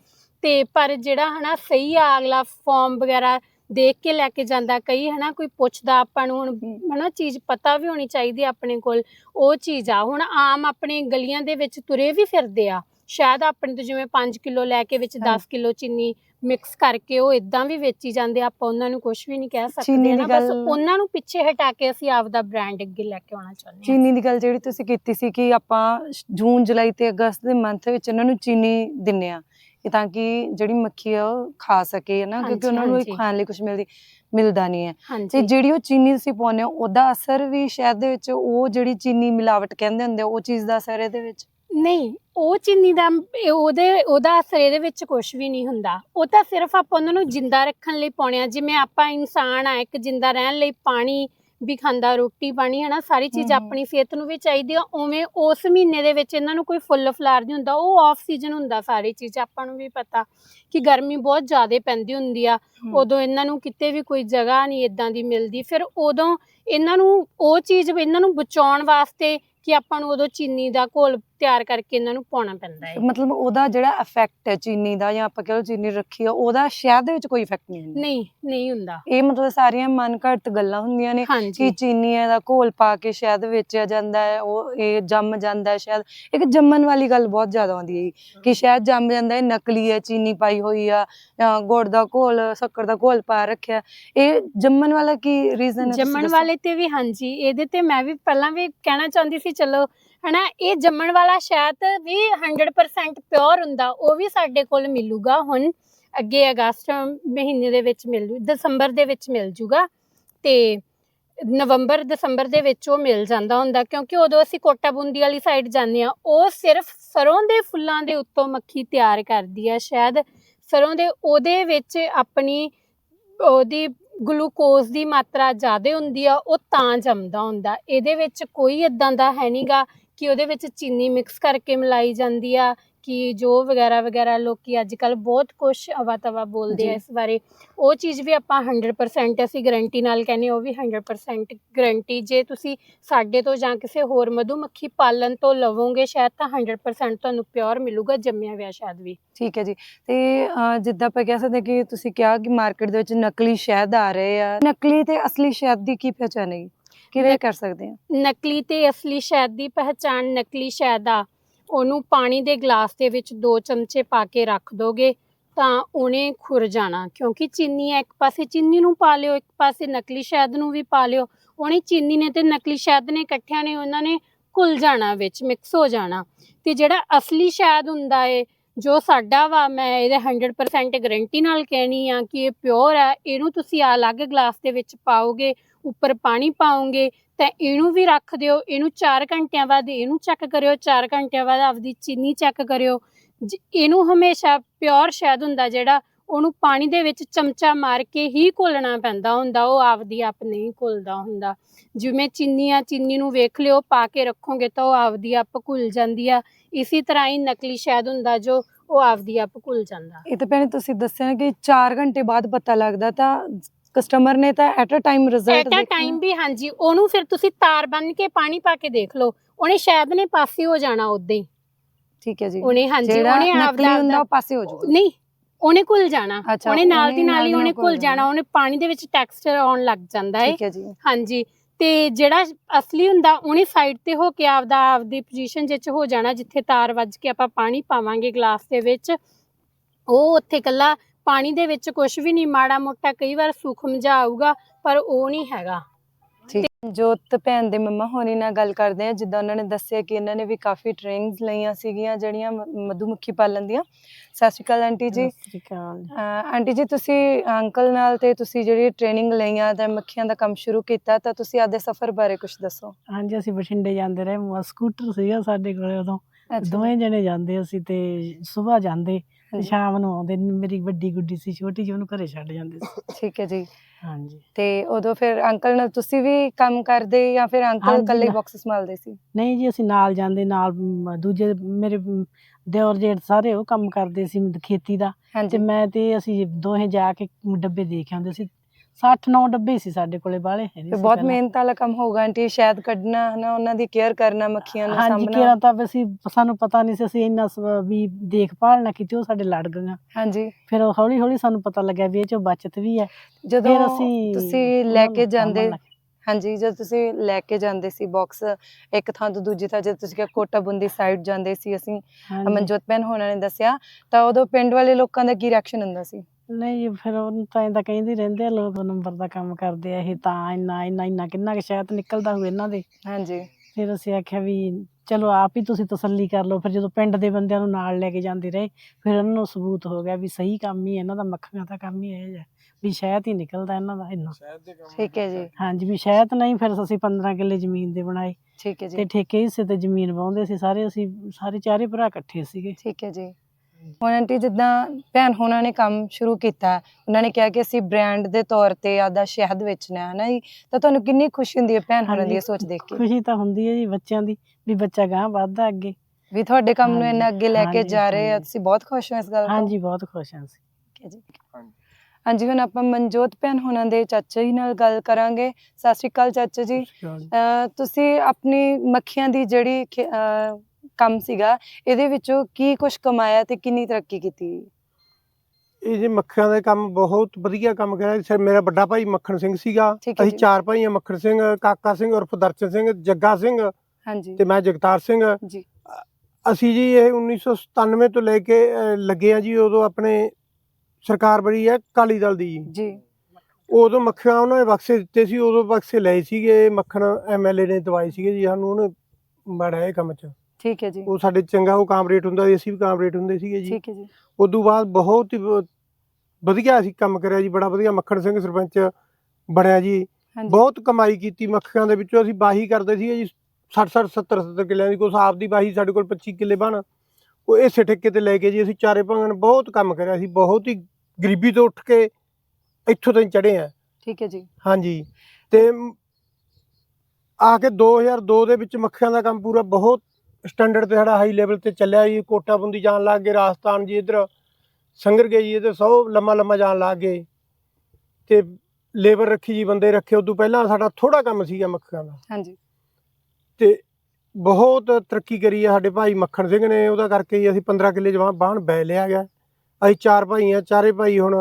C: ਤੇ ਪਰ ਜਿਹੜਾ ਹਨਾ ਸਹੀ ਆ ਅਗਲਾ ਫਾਰਮ ਵਗੈਰਾ ਦੇਖ ਕੇ ਲੈ ਕੇ ਜਾਂਦਾ ਕਈ ਹਨਾ ਕੋਈ ਪੁੱਛਦਾ ਆਪਾਂ ਨੂੰ ਹੁਣ ਹਨਾ ਚੀਜ਼ ਪਤਾ ਵੀ ਹੋਣੀ ਚਾਹੀਦੀ ਆਪਣੇ ਕੋਲ ਉਹ ਚੀਜ਼ ਆ ਹੁਣ ਆਮ ਆਪਣੇ ਗਲੀਆਂ ਦੇ ਵਿੱਚ ਤੁਰੇ ਵੀ ਫਿਰਦੇ ਆ ਸ਼ਾਇਦ ਆਪਣੇ ਤੋਂ ਜਿਵੇਂ 5 ਕਿਲੋ ਲੈ ਕੇ ਵਿੱਚ 10
B: ਹਾਂਜੀ।
C: ਕਿਲੋ ਚੀਨੀ ਮਿਕਸ ਕਰਕੇ ਉਹ ਇਦਾਂ ਵੀ ਵੇਚੀ ਜਾਂਦੇ ਆਪਾਂ ਉਹਨਾਂ ਨੂੰ ਕੁਝ ਵੀ ਨਹੀਂ ਕਹਿ ਸਕਦੇ
B: ਦੀ
C: ਨਾ ਬਸ ਉਹਨਾਂ ਨੂੰ ਪਿੱਛੇ ਹਟਾ ਕੇ ਅਸੀਂ ਆਪਦਾ ਬ੍ਰਾਂਡ ਅੱਗੇ ਲੈ ਕੇ ਆਉਣਾ ਚਾਹੁੰਦੇ ਹਾਂ
B: ਚੀਨੀ ਦੀ ਗੱਲ ਜਿਹੜੀ ਤੁਸੀਂ ਕੀਤੀ ਸੀ ਕਿ ਆਪਾਂ ਜੂਨ ਜੁਲਾਈ ਤੇ ਅਗਸਤ ਦੇ ਮੰਥ ਵਿੱਚ ਇਹਨਾਂ ਨੂੰ ਚੀਨੀ ਦਿੰਨੇ ਆ ਕਿ ਤਾਂ ਕਿ ਜਿਹੜੀ ਮੱਖੀ ਆ ਉਹ ਖਾ ਸਕੇ ਨਾ? ਕਿਉਂਕਿ ਉਹਨਾਂ ਨੂੰ ਇਹ। ਖਾਣ ਲਈ ਕੁਝ ਮਿਲਦੀ ਮਿਲਦਾ ਨਹੀਂ ਹੈ। ਤੇ ਜਿਹੜੀ ਉਹ ਚੀਨੀ ਤੁਸੀਂ ਪਾਉਂਦੇ ਹੋ ਉਹਦਾ ਅਸਰ ਵੀ ਸ਼ਾਇਦ ਦੇ ਵਿੱਚ ਉਹ ਜਿਹੜੀ ਚੀਨੀ ਮਿਲਾਵਟ ਕਹਿੰਦੇ ਹੁੰਦੇ ਆ, ਉਹ ਚੀਜ਼ ਦਾ ਅਸਰ ਇਹਦੇ ਵਿੱਚ?
C: ਨਹੀਂ ਉਹ ਚੀਨੀ ਦਾ ਇਹ ਉਹਦੇ ਉਹਦਾ ਅਸਰ ਇਹਦੇ ਵਿੱਚ ਕੁਝ ਵੀ ਨਹੀਂ ਹੁੰਦਾ। ਉਹ ਤਾਂ ਸਿਰਫ ਆਪਾਂ ਉਹਨਾਂ ਨੂੰ ਜਿੰਦਾ ਰੱਖਣ ਲਈ ਪਾਉਣੇ ਆ ਜਿਵੇਂ ਆਪਾਂ ਇਨਸਾਨ ਆ ਇੱਕ ਜਿੰਦਾ ਰਹਿਣ ਲਈ ਪਾਣੀ ਵੀ ਖਾਂਦਾ ਰੋਟੀ ਪਾਣੀ ਹੈ ਨਾ ਸਾਰੀ ਚੀਜ਼। ਆਪਣੀ ਸਿਹਤ ਨੂੰ ਵੀ ਚਾਹੀਦੀ ਆ। ਉਵੇਂ ਉਸ ਮਹੀਨੇ ਦੇ ਵਿੱਚ ਇਹਨਾਂ ਨੂੰ ਕੋਈ ਫੁੱਲ ਫਲਾਰ ਨਹੀਂ ਹੁੰਦਾ ਉਹ ਆਫ ਸੀਜ਼ਨ ਹੁੰਦਾ ਸਾਰੀ ਚੀਜ਼ ਆਪਾਂ ਨੂੰ ਵੀ ਪਤਾ ਕਿ ਗਰਮੀ ਬਹੁਤ ਜ਼ਿਆਦਾ ਪੈਂਦੀ ਹੁੰਦੀ ਆ। ਉਦੋਂ ਇਹਨਾਂ ਨੂੰ ਕਿਤੇ ਵੀ ਕੋਈ ਜਗ੍ਹਾ ਨਹੀਂ ਇਦਾਂ ਦੀ ਮਿਲਦੀ। ਫਿਰ ਉਦੋਂ ਇਹਨਾਂ ਨੂੰ ਉਹ ਚੀਜ਼ ਇਹਨਾਂ ਨੂੰ ਬਚਾਉਣ ਵਾਸਤੇ ਕਿ ਆਪਾਂ ਨੂੰ ਉਦੋਂ ਚੀਨੀ ਦਾ ਘੋਲ ਤਿਆਰ ਕਰਕੇ ਇਹਨਾਂ ਨੂੰ ਪਾਉਣਾ ਪੈਂਦਾ ਹੈ
B: ਮਤਲਬ ਉਹਦਾ ਜਿਹੜਾ ਇਫੈਕਟ ਹੈ ਚੀਨੀ ਦਾ ਜਾਂ ਆਪਾਂ ਕਹ ਲਓ ਚੀਨੀ ਰੱਖੀ ਆ ਉਹਦਾ ਸ਼ਹਿਦ ਦੇ ਵਿੱਚ ਕੋਈ ਇਫੈਕਟ ਨਹੀਂ ਹੁੰਦਾ।
C: ਨਹੀਂ ਨਹੀਂ ਹੁੰਦਾ।
B: ਇਹ ਮਤਲਬ ਸਾਰੀਆਂ ਮਨ ਘੜਤ ਗੱਲਾਂ ਹੁੰਦੀਆਂ ਨੇ ਕਿ
C: ਹਾਂਜੀ
B: ਚੀਨੀ ਦਾ ਘੋਲ ਪਾ ਕੇ ਸ਼ਹਿਦ ਵੇਚਿਆ ਜਾਂਦਾ ਹੈ ਉਹ ਇਹ ਜੰਮ ਜਾਂਦਾ ਹੈ ਸ਼ਹਿਦ। ਇੱਕ ਜੰਮਣ ਵਾਲੀ ਗੱਲ ਬਹੁਤ ਜ਼ਿਆਦਾ ਆਉਂਦੀ ਹੈ ਕਿ ਸ਼ਹਿਦ ਜੰਮ ਜਾਂਦਾ ਹੈ ਨਕਲੀ ਹੈ ਚੀਨੀ ਪਾਈ ਹੋਈ ਆ ਜਾਂ ਗੁੜ ਦਾ ਘੋਲ ਸ਼ੱਕਰ ਦਾ ਘੋਲ ਪਾ ਰੱਖਿਆ। ਇਹ ਜੰਮਣ ਵਾਲਾ ਕੀ ਰੀਜ਼ਨ ਹੈ
C: ਜੰਮਣ? ਵਾਲੇ ਤੇ ਵੀ ਹਾਂਜੀ ਇਹਦੇ ਤੇ ਮੈਂ ਵੀ ਪਹਿਲਾਂ ਵੀ ਕਹਿਣਾ ਚਾਹੁੰਦੀ ਸੀ ਚਲੋ ਹਨਾ, ਇਹ ਜੰਮਣ ਵਾਲਾ ਸ਼ਾਇਦ ਵੀ 100% ਪਿਓਰ ਹੁੰਦਾ, ਉਹ ਵੀ ਸਾਡੇ ਕੋਲ ਮਿਲੂਗਾ, ਹੁਣ ਅੱਗੇ ਅਗਸਤ ਮਹੀਨੇ ਦੇ ਵਿੱਚ ਮਿਲ ਦਸੰਬਰ ਦੇ ਵਿੱਚ ਮਿਲ ਜੂਗਾ, ਤੇ ਨਵੰਬਰ, ਦਸੰਬਰ ਦੇ ਵਿੱਚ ਉਹ ਮਿਲ ਜਾਂਦਾ ਹੁੰਦਾ, ਕਿਉਂਕਿ ਉਦੋਂ ਅਸੀਂ ਕੋਟਾ ਬੂੰਦੀ ਵਾਲੀ ਸਾਈਡ ਜਾਂਦੇ ਆ ਉਹ ਸਿਰਫ ਸਰੋਂ ਦੇ ਫੁੱਲਾਂ ਦੇ ਉੱਤੋਂ ਮੱਖੀ ਤਿਆਰ ਕਰਦੀ ਆ ਸ਼ਾਇਦ ਸਰੋਂ ਦੇ, ਉਹਦੇ ਵਿੱਚ ਆਪਣੀ ਉਹਦੀ ਗਲੂਕੋਜ਼ ਦੀ ਮਾਤਰਾ ਜ਼ਿਆਦਾ ਹੁੰਦੀ ਆ, ਉਹ ਤਾਂ ਜੰਮਦਾ ਹੁੰਦਾ, ਇਹਦੇ ਵਿੱਚ ਕੋਈ ਇਦਾਂ ਦਾ ਹੈ ਨਹੀਂਗਾ ਕਿ ਉਹਦੇ ਵਿੱਚ ਚੀਨੀ ਮਿਕਸ ਕਰਕੇ ਮਿਲਾਈ ਜਾਂਦੀ ਆ ਕਿ ਜੋ ਵਗੈਰਾ ਵਗੈਰਾ ਲੋਕੀ ਅੱਜ ਕੱਲ ਬਹੁਤ ਕੁਝ ਅਵਾ ਤਵਾ ਬੋਲਦੇ ਆ। ਇਸ ਬਾਰੇ। ਉਹ ਚੀਜ਼ ਵੀ ਆਪਾਂ 100% ਅਸੀਂ ਗਾਰੰਟੀ ਨਾਲ ਕਹਿੰਦੇ ਹਾਂ, ਉਹ ਵੀ 100% ਗਾਰੰਟੀ ਜੇ ਤੁਸੀਂ ਸਾਡੇ ਤੋਂ ਜਾਂ ਕਿਸੇ ਹੋਰ ਮਧੂਮੱਖੀ ਪਾਲਣ ਤੋਂ ਲਵੋਗੇ ਸ਼ਾਇਦ ਤਾਂ 100% ਤੁਹਾਨੂੰ ਪਿਓਰ ਮਿਲੂਗਾ ਜੰਮਿਆ ਹੋਇਆ ਸ਼ਾਇਦ ਵੀ।
B: ਠੀਕ ਹੈ ਜੀ। ਤੇ ਜਿੱਦਾਂ ਆਪਾਂ ਕਹਿ ਸਕਦੇ ਕਿ ਤੁਸੀਂ ਕਿਹਾ ਕਿ ਮਾਰਕੀਟ ਦੇ ਵਿੱਚ ਨਕਲੀ ਸ਼ਹਿਦ ਆ ਰਹੇ ਆ। ਨਕਲੀ ਤੇ ਅਸਲੀ ਸ਼ਹਿਦ ਦੀ ਕੀ ਪਛਾਣ ਹੈ ਕਿਵੇਂ ਕਰ ਸਕਦੇ ਹਾਂ
C: ਨਕਲੀ ਤੇ ਅਸਲੀ ਸ਼ਹਿਦ ਦੀ ਪਹਿਚਾਣ ਨਕਲੀ ਸ਼ਹਿਦ ਆ। ਉਹਨੂੰ ਪਾਣੀ ਦੇ ਗਲਾਸ ਦੇ ਵਿੱਚ 2 ਚਮਚੇ ਪਾ ਕੇ ਰੱਖ ਦੋਗੇ ਤਾਂ ਉਹਨੇ ਖੁਰ ਜਾਣਾ। ਕਿਉਂਕਿ ਚੀਨੀ ਹੈ ਇੱਕ ਪਾਸੇ ਚੀਨੀ ਨੂੰ ਪਾ ਲਿਓ, ਇੱਕ ਪਾਸੇ ਨਕਲੀ ਸ਼ਹਿਦ ਨੂੰ ਵੀ ਪਾ ਲਿਓ। ਉਹਨੇ ਚੀਨੀ ਨੇ ਤੇ ਨਕਲੀ ਸ਼ਹਿਦ ਨੇ ਇਕੱਠਿਆਂ ਨੇ ਉਹਨਾਂ ਨੇ ਘੁਲ ਜਾਣਾ ਵਿੱਚ, ਮਿਕਸ ਹੋ ਜਾਣਾ। ਤੇ ਜਿਹੜਾ ਅਸਲੀ ਸ਼ਹਿਦ ਹੁੰਦਾ ਏ, ਜੋ ਸਾਡਾ ਵਾ, ਮੈਂ ਇਹਦੇ 100% ਗਾਰੰਟੀ ਨਾਲ ਕਹਿਣੀ ਆ ਕਿ ਇਹ ਪਿਓਰ ਹੈ ਇਹਨੂੰ ਤੁਸੀਂ ਅਲੱਗ ਗਲਾਸ ਦੇ ਵਿੱਚ ਪਾਓਗੇ ਉੱਪਰ ਪਾਣੀ ਪਾਉਂਗੇ ਤਾਂ ਇਹਨੂੰ ਵੀ ਰੱਖ ਦਿਓ, ਇਹਨੂੰ 4 ਘੰਟਿਆਂ ਬਾਅਦ ਇਹਨੂੰ ਚੈੱਕ ਕਰਿਓ 4 ਘੰਟਿਆਂ ਬਾਅਦ ਆਪਦੀ ਚੀਨੀ ਚੈੱਕ ਕਰਿਓ। ਇਹਨੂੰ ਹਮੇਸ਼ਾ ਪਿਓਰ ਸ਼ਹਿਦ ਹੁੰਦਾ ਜਿਹੜਾ, ਉਹਨੂੰ ਪਾਣੀ ਦੇ ਵਿੱਚ ਚਮਚਾ ਮਾਰ ਕੇ ਹੀ ਘੋਲਣਾ ਪੈਂਦਾ ਹੁੰਦਾ, ਉਹ ਆਪਦੀ ਆਪ ਨਹੀਂ ਘੁਲਦਾ ਹੁੰਦਾ। ਜਿਵੇਂ ਚੀਨੀ ਆ ਚੀਨੀ ਨੂੰ ਵੇਖ ਲਿਓ, ਪਾ ਕੇ ਰੱਖੋਗੇ ਤਾਂ ਉਹ ਆਪਦੀ ਆਪ ਘੁਲ ਜਾਂਦੀ ਆ। ਇਸੇ ਤਰ੍ਹਾਂ ਹੀ ਨਕਲੀ ਸ਼ਹਿਦ ਹੁੰਦਾ ਜੋ, ਉਹ ਆਪਦੀ ਆਪ ਘੁਲ ਜਾਂਦਾ।
B: ਇਹ ਤਾਂ ਭੈਣੇ ਤੁਸੀਂ ਦੱਸਿਆ ਕਿ 4 ਘੰਟੇ ਬਾਅਦ ਪਤਾ ਲੱਗਦਾ ਤਾਂ ਕਸਟਮਰ ਨੇ ਤਾਂ at a time result
C: at a time ਵੀ ਹਾਂਜੀ ਉਹਨੂੰ ਫਿਰ ਤੁਸੀਂ ਤਾਰ ਬੰਨ ਕੇ ਪਾਣੀ ਪਾ ਕੇ ਦੇਖ ਲਓ। ਉਹਨੇ ਸ਼ਾਇਦ ਨੇ ਪਾਸੇ ਹੋ ਜਾਣਾ ਉਦਾਂ ਹੀ।
B: ਠੀਕ ਹੈ ਜੀ।
C: ਉਹਨੇ ਹਾਂਜੀ ਉਹਨੇ ਆਪਦਾ
B: ਹੁੰਦਾ ਪਾਸੇ ਹੋ ਜਾਊਗਾ।
C: ਨਹੀਂ ਉਹਨੇ ਘੁਲ ਜਾਣਾ। ਉਹਨੇ ਨਾਲ ਦੀ ਨਾਲ ਹੀ ਉਹਨੇ
B: ਘੁਲ
C: ਜਾਣਾ। ਉਹਨੇ ਪਾਣੀ ਦੇ ਵਿੱਚ ਟੈਕਸਚਰ ਆਉਣ ਲੱਗ ਜਾਂਦਾ ਹੈ।
B: ਠੀਕ ਹੈ ਜੀ।
C: ਹਾਂਜੀ ਤੇ ਜਿਹੜਾ ਅਸਲੀ ਹੁੰਦਾ ਉਹਨੇ ਸਾਈਡ ਤੇ ਹੋ ਕੇ ਆਪਦਾ ਆਪਦੀ ਪੋਜੀਸ਼ਨ ਵਿੱਚ ਹੋ ਜਾਣਾ ਜਿੱਥੇ ਤਾਰ ਵੱਜ ਕੇ ਆਪਾਂ ਪਾਣੀ ਪਾਵਾਂਗੇ ਗਲਾਸ ਦੇ ਵਿੱਚ ਉਹ ਉੱਥੇ ਕੱਲਾ ਪਾਣੀ ਦੇ ਵਿੱਚ ਕੁਝ ਵੀ ਨਹੀਂ ਮਾੜਾ ਮੋਟਾ ਕਈ ਵਾਰ ਸੂਖਮ ਜਿਹਾ ਆਊਗਾ ਪਰ ਉਹ ਨਹੀਂ ਹੈਗਾ।
B: ਜੋਤ ਭੈਣ ਦੇ ਮੰਮਾ ਹੋਣੀ ਨਾਲ ਗੱਲ ਕਰਦੇ ਆ ਜਿੱਦਾਂ ਉਹਨਾਂ ਨੇ ਦੱਸਿਆ ਕਿ ਇਹਨਾਂ ਨੇ ਵੀ ਕਾਫੀ ਟ੍ਰੇਨਿੰਗਸ ਲਈਆਂ ਸੀਗੀਆਂ ਜਿਹੜੀਆਂ ਮਧੂਮੱਖੀ ਪਾਲਣ ਦੀਆਂ। ਸਤਿ ਸ਼੍ਰੀ ਅਕਾਲ ਆਂਟੀ ਜੀ।
D: ਸਤਿ ਸ਼੍ਰੀ ਅਕਾਲ।
B: ਆਂਟੀ ਜੀ ਤੁਸੀਂ ਅੰਕਲ ਨਾਲ ਤੇ ਤੁਸੀਂ ਜਿਹੜੀ ਟ੍ਰੇਨਿੰਗ ਲਈਆਂ ਤੇ ਮੱਖੀਆਂ ਦਾ ਕੰਮ ਸ਼ੁਰੂ ਕੀਤਾ ਤਾਂ ਤੁਸੀਂ ਆਪਦੇ ਸਫ਼ਰ ਬਾਰੇ ਕੁਝ ਦੱਸੋ।
D: ਹਾਂਜੀ ਅਸੀਂ ਬਠਿੰਡੇ ਜਾਂਦੇ ਰਹੇ। ਮ- ਸਕੂਟਰ ਸੀਗਾ ਸਾਡੇ ਕੋਲੇ ਉਦੋਂ। ਦੋਵੇਂ ਜਣੇ ਜਾਂਦੇ ਅਸੀਂ ਤੇ ਸਵੇਰ ਜਾਂਦੇ।
B: ਹਾਂਜੀ।
D: ਸ਼ਾਮ ਨੂੰ ਆਉਂਦੇ ਮੇਰੀ ਵੱਡੀ ਗੁੱਡੀ ਸੀ ਛੋਟੀ ਜਿਹੀ ਉਹਨੂੰ ਘਰੇ ਛੱਡ ਜਾਂਦੇ ਸੀ।
B: ਠੀਕ ਹੈ ਜੀ।
D: ਹਾਂਜੀ।
B: ਤੇ ਉਦੋਂ ਫਿਰ ਅੰਕਲ ਨਾਲ ਤੁਸੀਂ ਵੀ ਕੰਮ ਕਰਦੇ ਜਾਂ ਫਿਰ ਅੰਕਲ
D: ਹਾਂਜੀ,
B: ਇਕੱਲੇ
D: ਨਾ-
B: ਬਾਕਸ ਸੰਭਾਲਦੇ ਸੀ?
D: ਨਹੀਂ ਜੀ ਅਸੀਂ ਨਾਲ ਜਾਂਦੇ ਨਾਲ ਮ, ਦੂਜੇ ਮੇਰੇ ਮ, ਦਿਓਰ ਜੇਠ ਸਾਰੇ ਉਹ ਕੰਮ ਕਰਦੇ ਸੀ ਖੇਤੀ ਦਾ। ਤੇ
B: ਹਾਂਜੀ
D: ਮੈਂ ਤੇ ਅਸੀਂ ਦੋਹੇ ਜਾ ਕੇ ਡੱਬੇ ਦੇਖ ਆਉਂਦੇ ਸੀ। 60 9 ਡੱਬੇ ਸੀ ਸਾਡੇ ਕੋਲੇ ਬਾਲੇ ਹੈ ਨਹੀਂ
B: ਤੇ
D: ਸੀ
B: ਬਹੁਤ
D: ਪਹਿਲਾਂ।
B: ਮਿਹਨਤ ਵਾਲਾ ਕੰਮ ਹੋਊਗਾ ਆਂਟੀ ਸ਼ਾਇਦ ਕੱਢਣਾ ਹਨਾ ਉਹਨਾਂ ਦੀ ਕੇਅਰ ਕਰਨਾ ਮੱਖੀਆਂ ਨੂੰ
D: ਹਾਂਜੀ
B: ਸਾਂਭਣਾ
D: ਤਾਂ ਵੀ ਅਸੀਂ ਸਾਨੂੰ ਪਤਾ ਨਹੀਂ ਸੀ ਅਸੀਂ ਇੰਨਾ ਸ- ਵੀ ਦੇਖਭਾਲ ਨਾ ਕੀਤੀ ਉਹ ਸਾਡੇ ਲੜ ਗਈਆਂ
B: ਹਾਂਜੀ
D: ਫਿਰ ਹੌਲੀ ਹੌਲੀ ਸਾਨੂੰ ਪਤਾ ਲੱਗਿਆ ਵੀ ਇਹ ਚੋਂ ਬਚਤ ਵੀ ਹੈ
B: ਜਦੋਂ
D: ਫਿਰ ਅਸੀਂ
B: ਤੁਸੀਂ ਲੈ
D: ਉਹਨਾਂ
B: ਕੇ ਜਾਂਦੇ
D: ਸਾਂਭਣ ਲੱਗੇ।
B: ਹਾਂਜੀ ਜਦ ਤੁਸੀਂ ਲੈ ਕੇ ਜਾਂਦੇ ਸੀ ਬਾਕਸ ਇੱਕ ਥਾਂ ਤੋਂ ਦੂਜੀ ਥਾਂ ਜਦ ਤੁਸੀਂ ਕਿਹਾ ਕੋਟਾ ਬੁੰਦੀ ਸਾਈਡ ਜਾਂਦੇ ਸੀ ਅਸੀਂ
D: ਹਾਂਜੀ।
B: ਮਨਜੋਤ ਭੈਣ ਹੋਣਾ ਨੇ ਦੱਸਿਆ ਤਾਂ ਉਦੋਂ ਪਿੰਡ ਵਾਲੇ ਲੋਕਾਂ ਦਾ ਕੀ ਰਿਐਕਸ਼ਨ ਹੁੰਦਾ ਸੀ
D: ਨਹੀਂ ਜੀ, ਫਿਰ ਉਹਨੂੰ ਤਾਂ ਇਹਦਾ ਕਹਿੰਦੇ ਹੀ ਰਹਿੰਦੇ ਆ ਲੋਕ ਨੰਬਰ ਦਾ ਕੰਮ ਕਰਦੇ ਆ ਇਹ ਤਾਂ ਇੰਨਾ ਇੰਨਾ ਇੰਨਾ ਕਿੰਨਾ ਕਿ ਸ਼ਾਇਦ ਨਿਕਲਦਾ ਹੋਊ ਇਹਨਾਂ ਦੇ।
B: ਹਾਂਜੀ।
D: ਫਿਰ ਅਸੀਂ ਆਖਿਆ ਵੀ ਚਲੋ ਆਪ ਹੀ ਤੁਸੀਂ ਤਸੱਲੀ ਕਰ ਲਓ ਫਿਰ ਜਦੋਂ ਪਿੰਡ ਦੇ ਬੰਦਿਆਂ ਨੂੰ ਨਾਲ ਲੈ ਕੇ ਜਾਂਦੇ ਰਹੇ ਫਿਰ ਉਹਨਾਂ ਨੂੰ ਸਬੂਤ ਹੋ ਗਿਆ ਵੀ ਸਹੀ ਕੰਮ ਹੀ ਇਹਨਾਂ ਦਾ ਮੱਖੀਆਂ ਦਾ ਕੰਮ ਹੀ ਇਹ ਜਿਹਾ ਵੀ ਸ਼ਹਿਦ ਹੀ ਨਿਕਲਦਾ ਇਹਨਾਂ ਦਾ ਇੰਨਾ।
B: ਠੀਕ ਹੈ ਜੀ।
D: ਹਾਂਜੀ ਵੀ ਸ਼ਹਿਦ ਨਹੀਂ ਫਿਰ ਅਸੀਂ 15 ਕਿੱਲੇ ਜ਼ਮੀਨ ਦੇ ਬਣਾਏ
B: ਠੀਕ ਹੈ
D: ਤੇ
B: ਜੀ
D: ਠੇਕੇ ਹਿੱਸੇ ਤੇ ਜ਼ਮੀਨ ਵਾਹੁੰਦੇ ਸੀ ਸਾਰੇ ਅਸੀਂ ਸਾਰੇ ਚਾਰੇ ਭਰਾ ਇਕੱਠੇ ਸੀਗੇ।
B: ਠੀਕ ਹੈ ਜੀ। ਹੁਣ ਆਂਟੀ ਜਿੱਦਾਂ ਭੈਣ ਹੋਣਾ ਨੇ ਕੰਮ ਸ਼ੁਰੂ ਕੀਤਾ ਉਹਨਾਂ ਨੇ ਕਿਹਾ ਕਿ ਅਸੀਂ ਬ੍ਰਾਂਡ ਦੇ ਤੌਰ ਤੇ ਆਦਾ ਸ਼ਹਿਦ ਵੇਚਣਾ ਹੈ ਨਾ ਜੀ? ਤਾਂ ਤੁਹਾਨੂੰ ਕਿੰਨੀ ਖੁਸ਼ੀ ਹੁੰਦੀ ਹੈ ਭੈਣ ਹੋਣਾ ਦੀ ਇਹ ਸੋਚ ਦੇਖ ਕੇ?
D: ਖੁਸ਼ੀ ਤਾਂ ਹੁੰਦੀ ਹੈ ਜੀ ਬੱਚਿਆਂ ਦੀ ਵੀ ਬੱਚਾ ਗਾਂ ਵੱਧਦਾ ਅੱਗੇ।
B: ਵੀ ਤੁਹਾਡੇ ਕੰਮ ਨੂੰ ਇੰਨਾ ਅੱਗੇ ਲੈ ਕੇ ਜਾ ਰਹੇ ਆ। ਤੁਸੀਂ ਬਹੁਤ ਖੁਸ਼ ਹੋ ਇਸ ਗੱਲ ਤੋਂ?
D: ਹਾਂਜੀ ਬਹੁਤ ਖੁਸ਼ ਹਾਂ ਅਸੀਂ।
B: ਠੀਕ ਹੈ ਜੀ।
A: ਹਾਂਜੀ।
B: ਹਾਂਜੀ ਹੁਣ ਆਪਾਂ ਮਨਜੋਤ ਭੈਣ ਹੋਣਾ ਦੇ ਚਾਚਾ ਜੀ ਨਾਲ ਗੱਲ ਕਰਾਂਗੇ। ਸਤਿ ਸ਼੍ਰੀ ਅਕਾਲ ਚਾਚਾ ਜੀ। ਤੁਸੀਂ ਆਪਣੀ ਮੱਖੀਆਂ ਦੀ ਜਿਹੜੀ ਕੰਮ ਸੀਗਾ ਇਹਦੇ ਵਿੱਚੋਂ ਕੀ ਕੁਝ ਕਮਾਇਆ ਤੇ ਕਿੰਨੀ ਤਰੱਕੀ ਕੀਤੀ?
E: ਇਹ ਜੇ ਮੱਖੀਆਂ ਦਾ ਕੰਮ ਬਹੁਤ ਵਧੀਆ ਕੰਮ ਕਰਿਆ ਸਰ ਮੇਰਾ ਵੱਡਾ ਭਾਈ ਮੱਖਣ ਸਿੰਘ ਸੀਗਾ ਅਸੀਂ। ਚਾਰ ਭਾਈ ਆ ਮੱਖਣ ਸਿੰਘ ਕਾਕਾ ਸਿੰਘ ਉਰਫ ਦਰਸ਼ਨ ਸਿੰਘ ਜੱਗਾ ਸਿੰਘ
B: ਹਾਂਜੀ।
E: ਤੇ ਮੈਂ ਜਗਤਾਰ ਸਿੰਘ।
B: ਜੀ।
E: ਅਸੀਂ ਜੀ ਇਹ 1997 ਤੋਂ ਲੈ ਕੇ ਲੱਗੇ ਆ ਜੀ ਉਦੋਂ ਆਪਣੇ ਸਰਕਾਰ ਬੜੀ ਹੈ ਕਾਲੀ ਦਲ ਦੀ। ਜੀ।
B: ਜੀ
E: ਉਦੋਂ ਮੱਖੀਆਂ ਉਹਨਾਂ ਨੇ ਬਕਸੇ ਦਿੱਤੇ ਸੀ ਉਦੋਂ ਬਕਸੇ ਲਏ ਸੀਗੇ ਮੱਖਣ ਐਮਐਲਏ ਨੇ ਦਵਾਈ ਸੀਗੇ ਜੀ ਸਾਨੂੰ ਉਹਨੇ ਬੜਾ ਇਹ ਕੰਮ ਚ।
B: ਠੀਕ ਹੈ ਜੀ।
E: ਉਹ ਸਾਡੇ ਚੰਗਾ ਉਹ ਕਾਮਰੇਟ ਹੁੰਦਾ ਸੀ ਅਸੀਂ ਵੀ ਕਾਮਰੇਟ ਹੁੰਦੇ ਸੀਗੇ ਜੀ।
B: ਠੀਕ ਹੈ ਜੀ।
E: ਉਦੋਂ ਬਾਅਦ ਬਹੁਤ ਹੀ ਵ- ਵਧੀਆ ਅਸੀਂ ਕੰਮ ਕਰਿਆ ਜੀ ਬੜਾ ਵਧੀਆ ਮੱਖਣ ਸਿੰਘ ਸਰਪੰਚ ਬਣਿਆ ਜੀ।
B: ਹਾਂਜੀ।
E: ਬਹੁਤ ਕਮਾਈ ਕੀਤੀ ਮੱਖੀਆਂ ਦੇ ਵਿੱਚੋਂ ਅਸੀਂ ਬਾਹੀ ਕਰਦੇ ਸੀਗੇ ਜੀ 60 60 70 70 ਕਿੱਲਿਆਂ ਦੀ ਕੁਛ ਆਪ ਦੀ ਬਾਹੀ ਸਾਡੇ ਕੋਲ 25 ਕਿੱਲੇ ਬਣ। ਉਹ ਇਸੇ ਠੇਕੇ ਤੇ ਲੈ ਕੇ ਜੀ ਅਸੀਂ ਚਾਰੇ ਭਾਗਾਂ ਬਹੁਤ ਕੰਮ ਕਰਿਆ ਸੀ ਬਹੁਤ ਹੀ ਗਰੀਬੀ ਤੋਂ ਉੱਠ ਕੇ ਇੱਥੋਂ ਤਾਈਂ ਚੜੇ ਆ।
B: ਠੀਕ ਹੈ ਜੀ।
E: ਹਾਂਜੀ। ਤੇ ਮ- ਆ ਕੇ 2002 ਦੇ ਵਿੱਚ ਮੱਖੀਆਂ ਦਾ ਕੰਮ ਪੂਰਾ ਬਹੁਤ ਸਟੈਂਡਰਡ ਤੇ ਸਾਡਾ ਹਾਈ ਲੈਵਲ ਤੇ ਚੱਲਿਆ ਜੀ ਕੋਟਾ ਬੰਦੀ ਜਾਣ ਲੱਗ ਗਏ ਰਾਜਸਥਾਨ ਜੀ ਇਧਰ ਸੰਗਰ ਗਏ ਜੀ ਤੇ ਸੌ ਲੰਮਾ ਲੰਮਾ ਜਾਣ ਲੱਗ ਗਏ। ਤੇ ਲੇਬਰ ਰੱਖੀ ਜੀ ਬੰਦੇ ਰੱਖੇ ਉਦੋਂ ਪਹਿਲਾਂ ਸਾਡਾ ਥੋੜਾ ਕੰਮ ਸੀਗਾ ਮੱਖੀਆਂ ਦਾ।
B: ਹਾਂਜੀ।
E: ਤੇ ਬਹੁਤ ਤਰੱਕੀ ਕਰੀ ਆ ਸਾਡੇ ਭਾਈ ਮੱਖਣ ਸਿੰਘ ਨੇ ਉਹਦਾ ਕਰਕੇ ਹੀ ਅਸੀਂ 15 ਕਿੱਲੇ ਜਵਾਂ ਬਾਹਣ ਬੈ ਲਿਆ ਗਿਆ। ਅਸੀਂ ਚਾਰ ਭਾਈ ਆ ਚਾਰੇ ਭਾਈ ਹੁਣ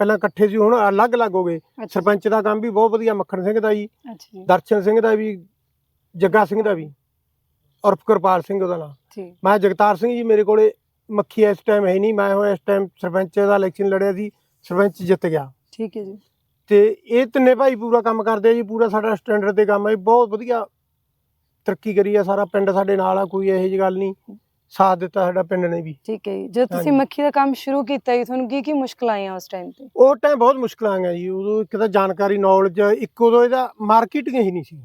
E: ਪਹਿਲਾਂ ਇਕੱਠੇ ਸੀ ਹੁਣ ਅਲੱਗ-ਅਲੱਗ ਹੋ ਗਏ। ਸਰਪੰਚ ਦਾ ਕੰਮ ਵੀ ਬਹੁਤ ਵਧੀਆ ਮੱਖਣ ਸਿੰਘ ਦਾ ਜੀ
B: ਅੱਛਾ ਜੀ।
E: ਦਰਸ਼ਨ ਸਿੰਘ ਦਾ ਵੀ ਜੱਗਾ ਸਿੰਘ ਦਾ ਵੀ। ਉਰਫ ਕਿਰਪਾਲ ਸਿੰਘ ਉਹਦਾ ਨਾਮ।
B: ਠੀਕ।
E: ਮੈਂ ਜਗਤਾਰ ਸਿੰਘ ਜੀ ਮੇਰੇ ਕੋਲੇ ਮੱਖੀ ਇਸ ਟਾਈਮ ਹੈ ਨਹੀਂ। ਮੈਂ ਹੁਣ ਇਸ ਟਾਈਮ ਸਰਪੰਚ ਦਾ ਇਲੈਕਸ਼ਨ ਲੜਿਆ ਸੀ ਸਰਪੰਚ ਜਿੱਤ ਗਿਆ।
B: ਠੀਕ ਹੈ ਜੀ।
E: ਤੇ ਇਹ ਤਿੰਨੇ ਭਾਈ ਪੂਰਾ ਕੰਮ ਕਰਦੇ ਆ ਜੀ ਪੂਰਾ ਸਾਡਾ ਸਟੈਂਡਰਡ ਤੇ ਕੰਮ ਹੈ ਬਹੁਤ ਵਧੀਆ ਤਰੱਕੀ ਕਰੀ ਆ ਸਾਰਾ ਪਿੰਡ ਸਾਡੇ ਨਾਲ ਆ ਕੋਈ ਇਹੋ ਜਿਹੀ ਗੱਲ ਨਹੀਂ। ਸਾਥ ਦਿੱਤਾ ਸਾਡਾ ਪਿੰਡ ਨੇ ਵੀ।
B: ਠੀਕ ਹੈ ਜੀ। ਜਦੋਂ ਤੁਸੀਂ। ਮੱਖੀ ਦਾ ਕੰਮ ਸ਼ੁਰੂ ਕੀਤਾ ਜੀ ਤੁਹਾਨੂੰ ਕੀ ਕੀ ਮੁਸ਼ਕਲਾਂ ਆਈਆਂ ਉਸ ਟਾਈਮ ਤੇ?
E: ਉਹ ਟਾਈਮ ਬਹੁਤ ਮੁਸ਼ਕਲਾਂ ਆਈਆਂ ਜੀ। ਉਦੋਂ ਇੱਕ ਤਾਂ ਜਾਣਕਾਰੀ ਨੌਲੇਜ ਇੱਕ ਉਦੋਂ ਇਹਦਾ ਮਾਰਕੀਟਿੰਗ ਹੀ ਨਹੀਂ ਸੀ।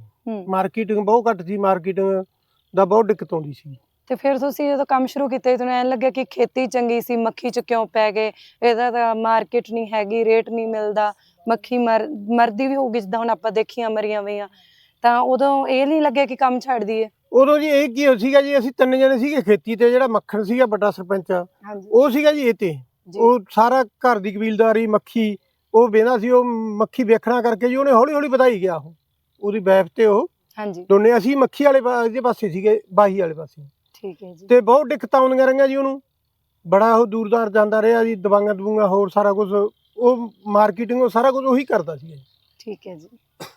E: ਮਾਰਕੀਟਿੰਗ ਬਹੁਤ ਘੱਟ ਸੀ। ਮਾਰਕੀਟਿੰਗ ਦਾ ਬਹੁਤ ਦਿੱਕਤ ਆਉਂਦੀ ਸੀ।
B: ਤੇ ਫਿਰ ਤੁਸੀਂ ਜਦੋਂ ਕੰਮ ਸ਼ੁਰੂ ਕੀਤਾ ਤੁਹਾਨੂੰ ਐਂ ਲੱਗਿਆ ਕਿ ਖੇਤੀ ਚੰਗੀ ਸੀ ਮੱਖੀ ਚ ਕਿਉਂ ਪੈ ਗਏ? ਇਹਦਾ ਤਾਂ ਮਾਰਕੀਟ ਨਹੀਂ ਹੈਗੀ ਰੇਟ ਨਹੀਂ ਮਿਲਦਾ। ਮੱਖੀ ਮਰ ਮਰਦੀ ਵੀ ਹੋਊਗੀ ਜਿੱਦਾਂ ਹੁਣ ਆਪਾਂ ਦੇਖੀਆਂ ਮਰੀਆਂ ਹੋਈਆਂ ਤਾਂ ਉਦੋਂ ਇਹ ਨਹੀਂ ਲੱਗਿਆ ਕਿ ਕੰਮ ਛੱਡ ਦਈਏ?
E: ਉਦੋਂ ਜੀ ਇਹ ਕੀ ਸੀਗਾ ਜੀ ਅਸੀਂ ਤਿੰਨ ਜਣੇ ਸੀਗੇ ਖੇਤੀ ਤੇ ਜਿਹੜਾ ਮੱਖਣ ਸੀਗਾ ਵੱਡਾ ਸਰਪੰਚ ਉਹ ਸੀਗਾ ਜੀ ਇਹ ਤੇ। ਉਹ ਸਾਰਾ ਘਰ ਦੀ ਕਬੀਲਦਾਰੀ ਮੱਖੀ ਉਹ ਵੇਂਦਾ ਸੀ ਉਹ ਮੱਖੀ ਵੇਖਣਾ ਕਰਕੇ ਜੀ ਉਹਨੇ ਹੌਲੀ ਹੌਲੀ ਵਧਾਈ ਗਿਆ ਉਹ। ਉਹਦੀ ਬੈਫ ਤੇ ਉਹ
B: ਹਾਂਜੀ।
E: ਦੋਨੇ ਅਸੀਂ ਮੱਖੀ ਵਾਲੇ ਪਾ- ਇਹਦੇ ਪਾਸੇ ਸੀਗੇ ਬਾਹੀ ਵਾਲੇ ਪਾਸੇ।
B: ਠੀਕ ਹੈ ਜੀ।
E: ਤੇ ਬਹੁਤ ਦਿੱਕਤਾਂ ਆਉਂਦੀਆਂ ਰਹੀਆਂ ਜੀ ਉਹਨੂੰ। ਬੜਾ ਉਹ ਦੂਰਦਾਰ ਜਾਂਦਾ ਰਿਹਾ ਜੀ ਦਵਾਈਆਂ ਦਵੂਆਂ ਹੋਰ ਸਾਰਾ ਕੁਝ। ਉਹ ਮਾਰਕੀਟਿੰਗ ਉਹ ਸਾਰਾ ਕੁਝ ਉਹੀ ਕਰਦਾ ਸੀ।
B: ਠੀਕ ਹੈ ਜੀ।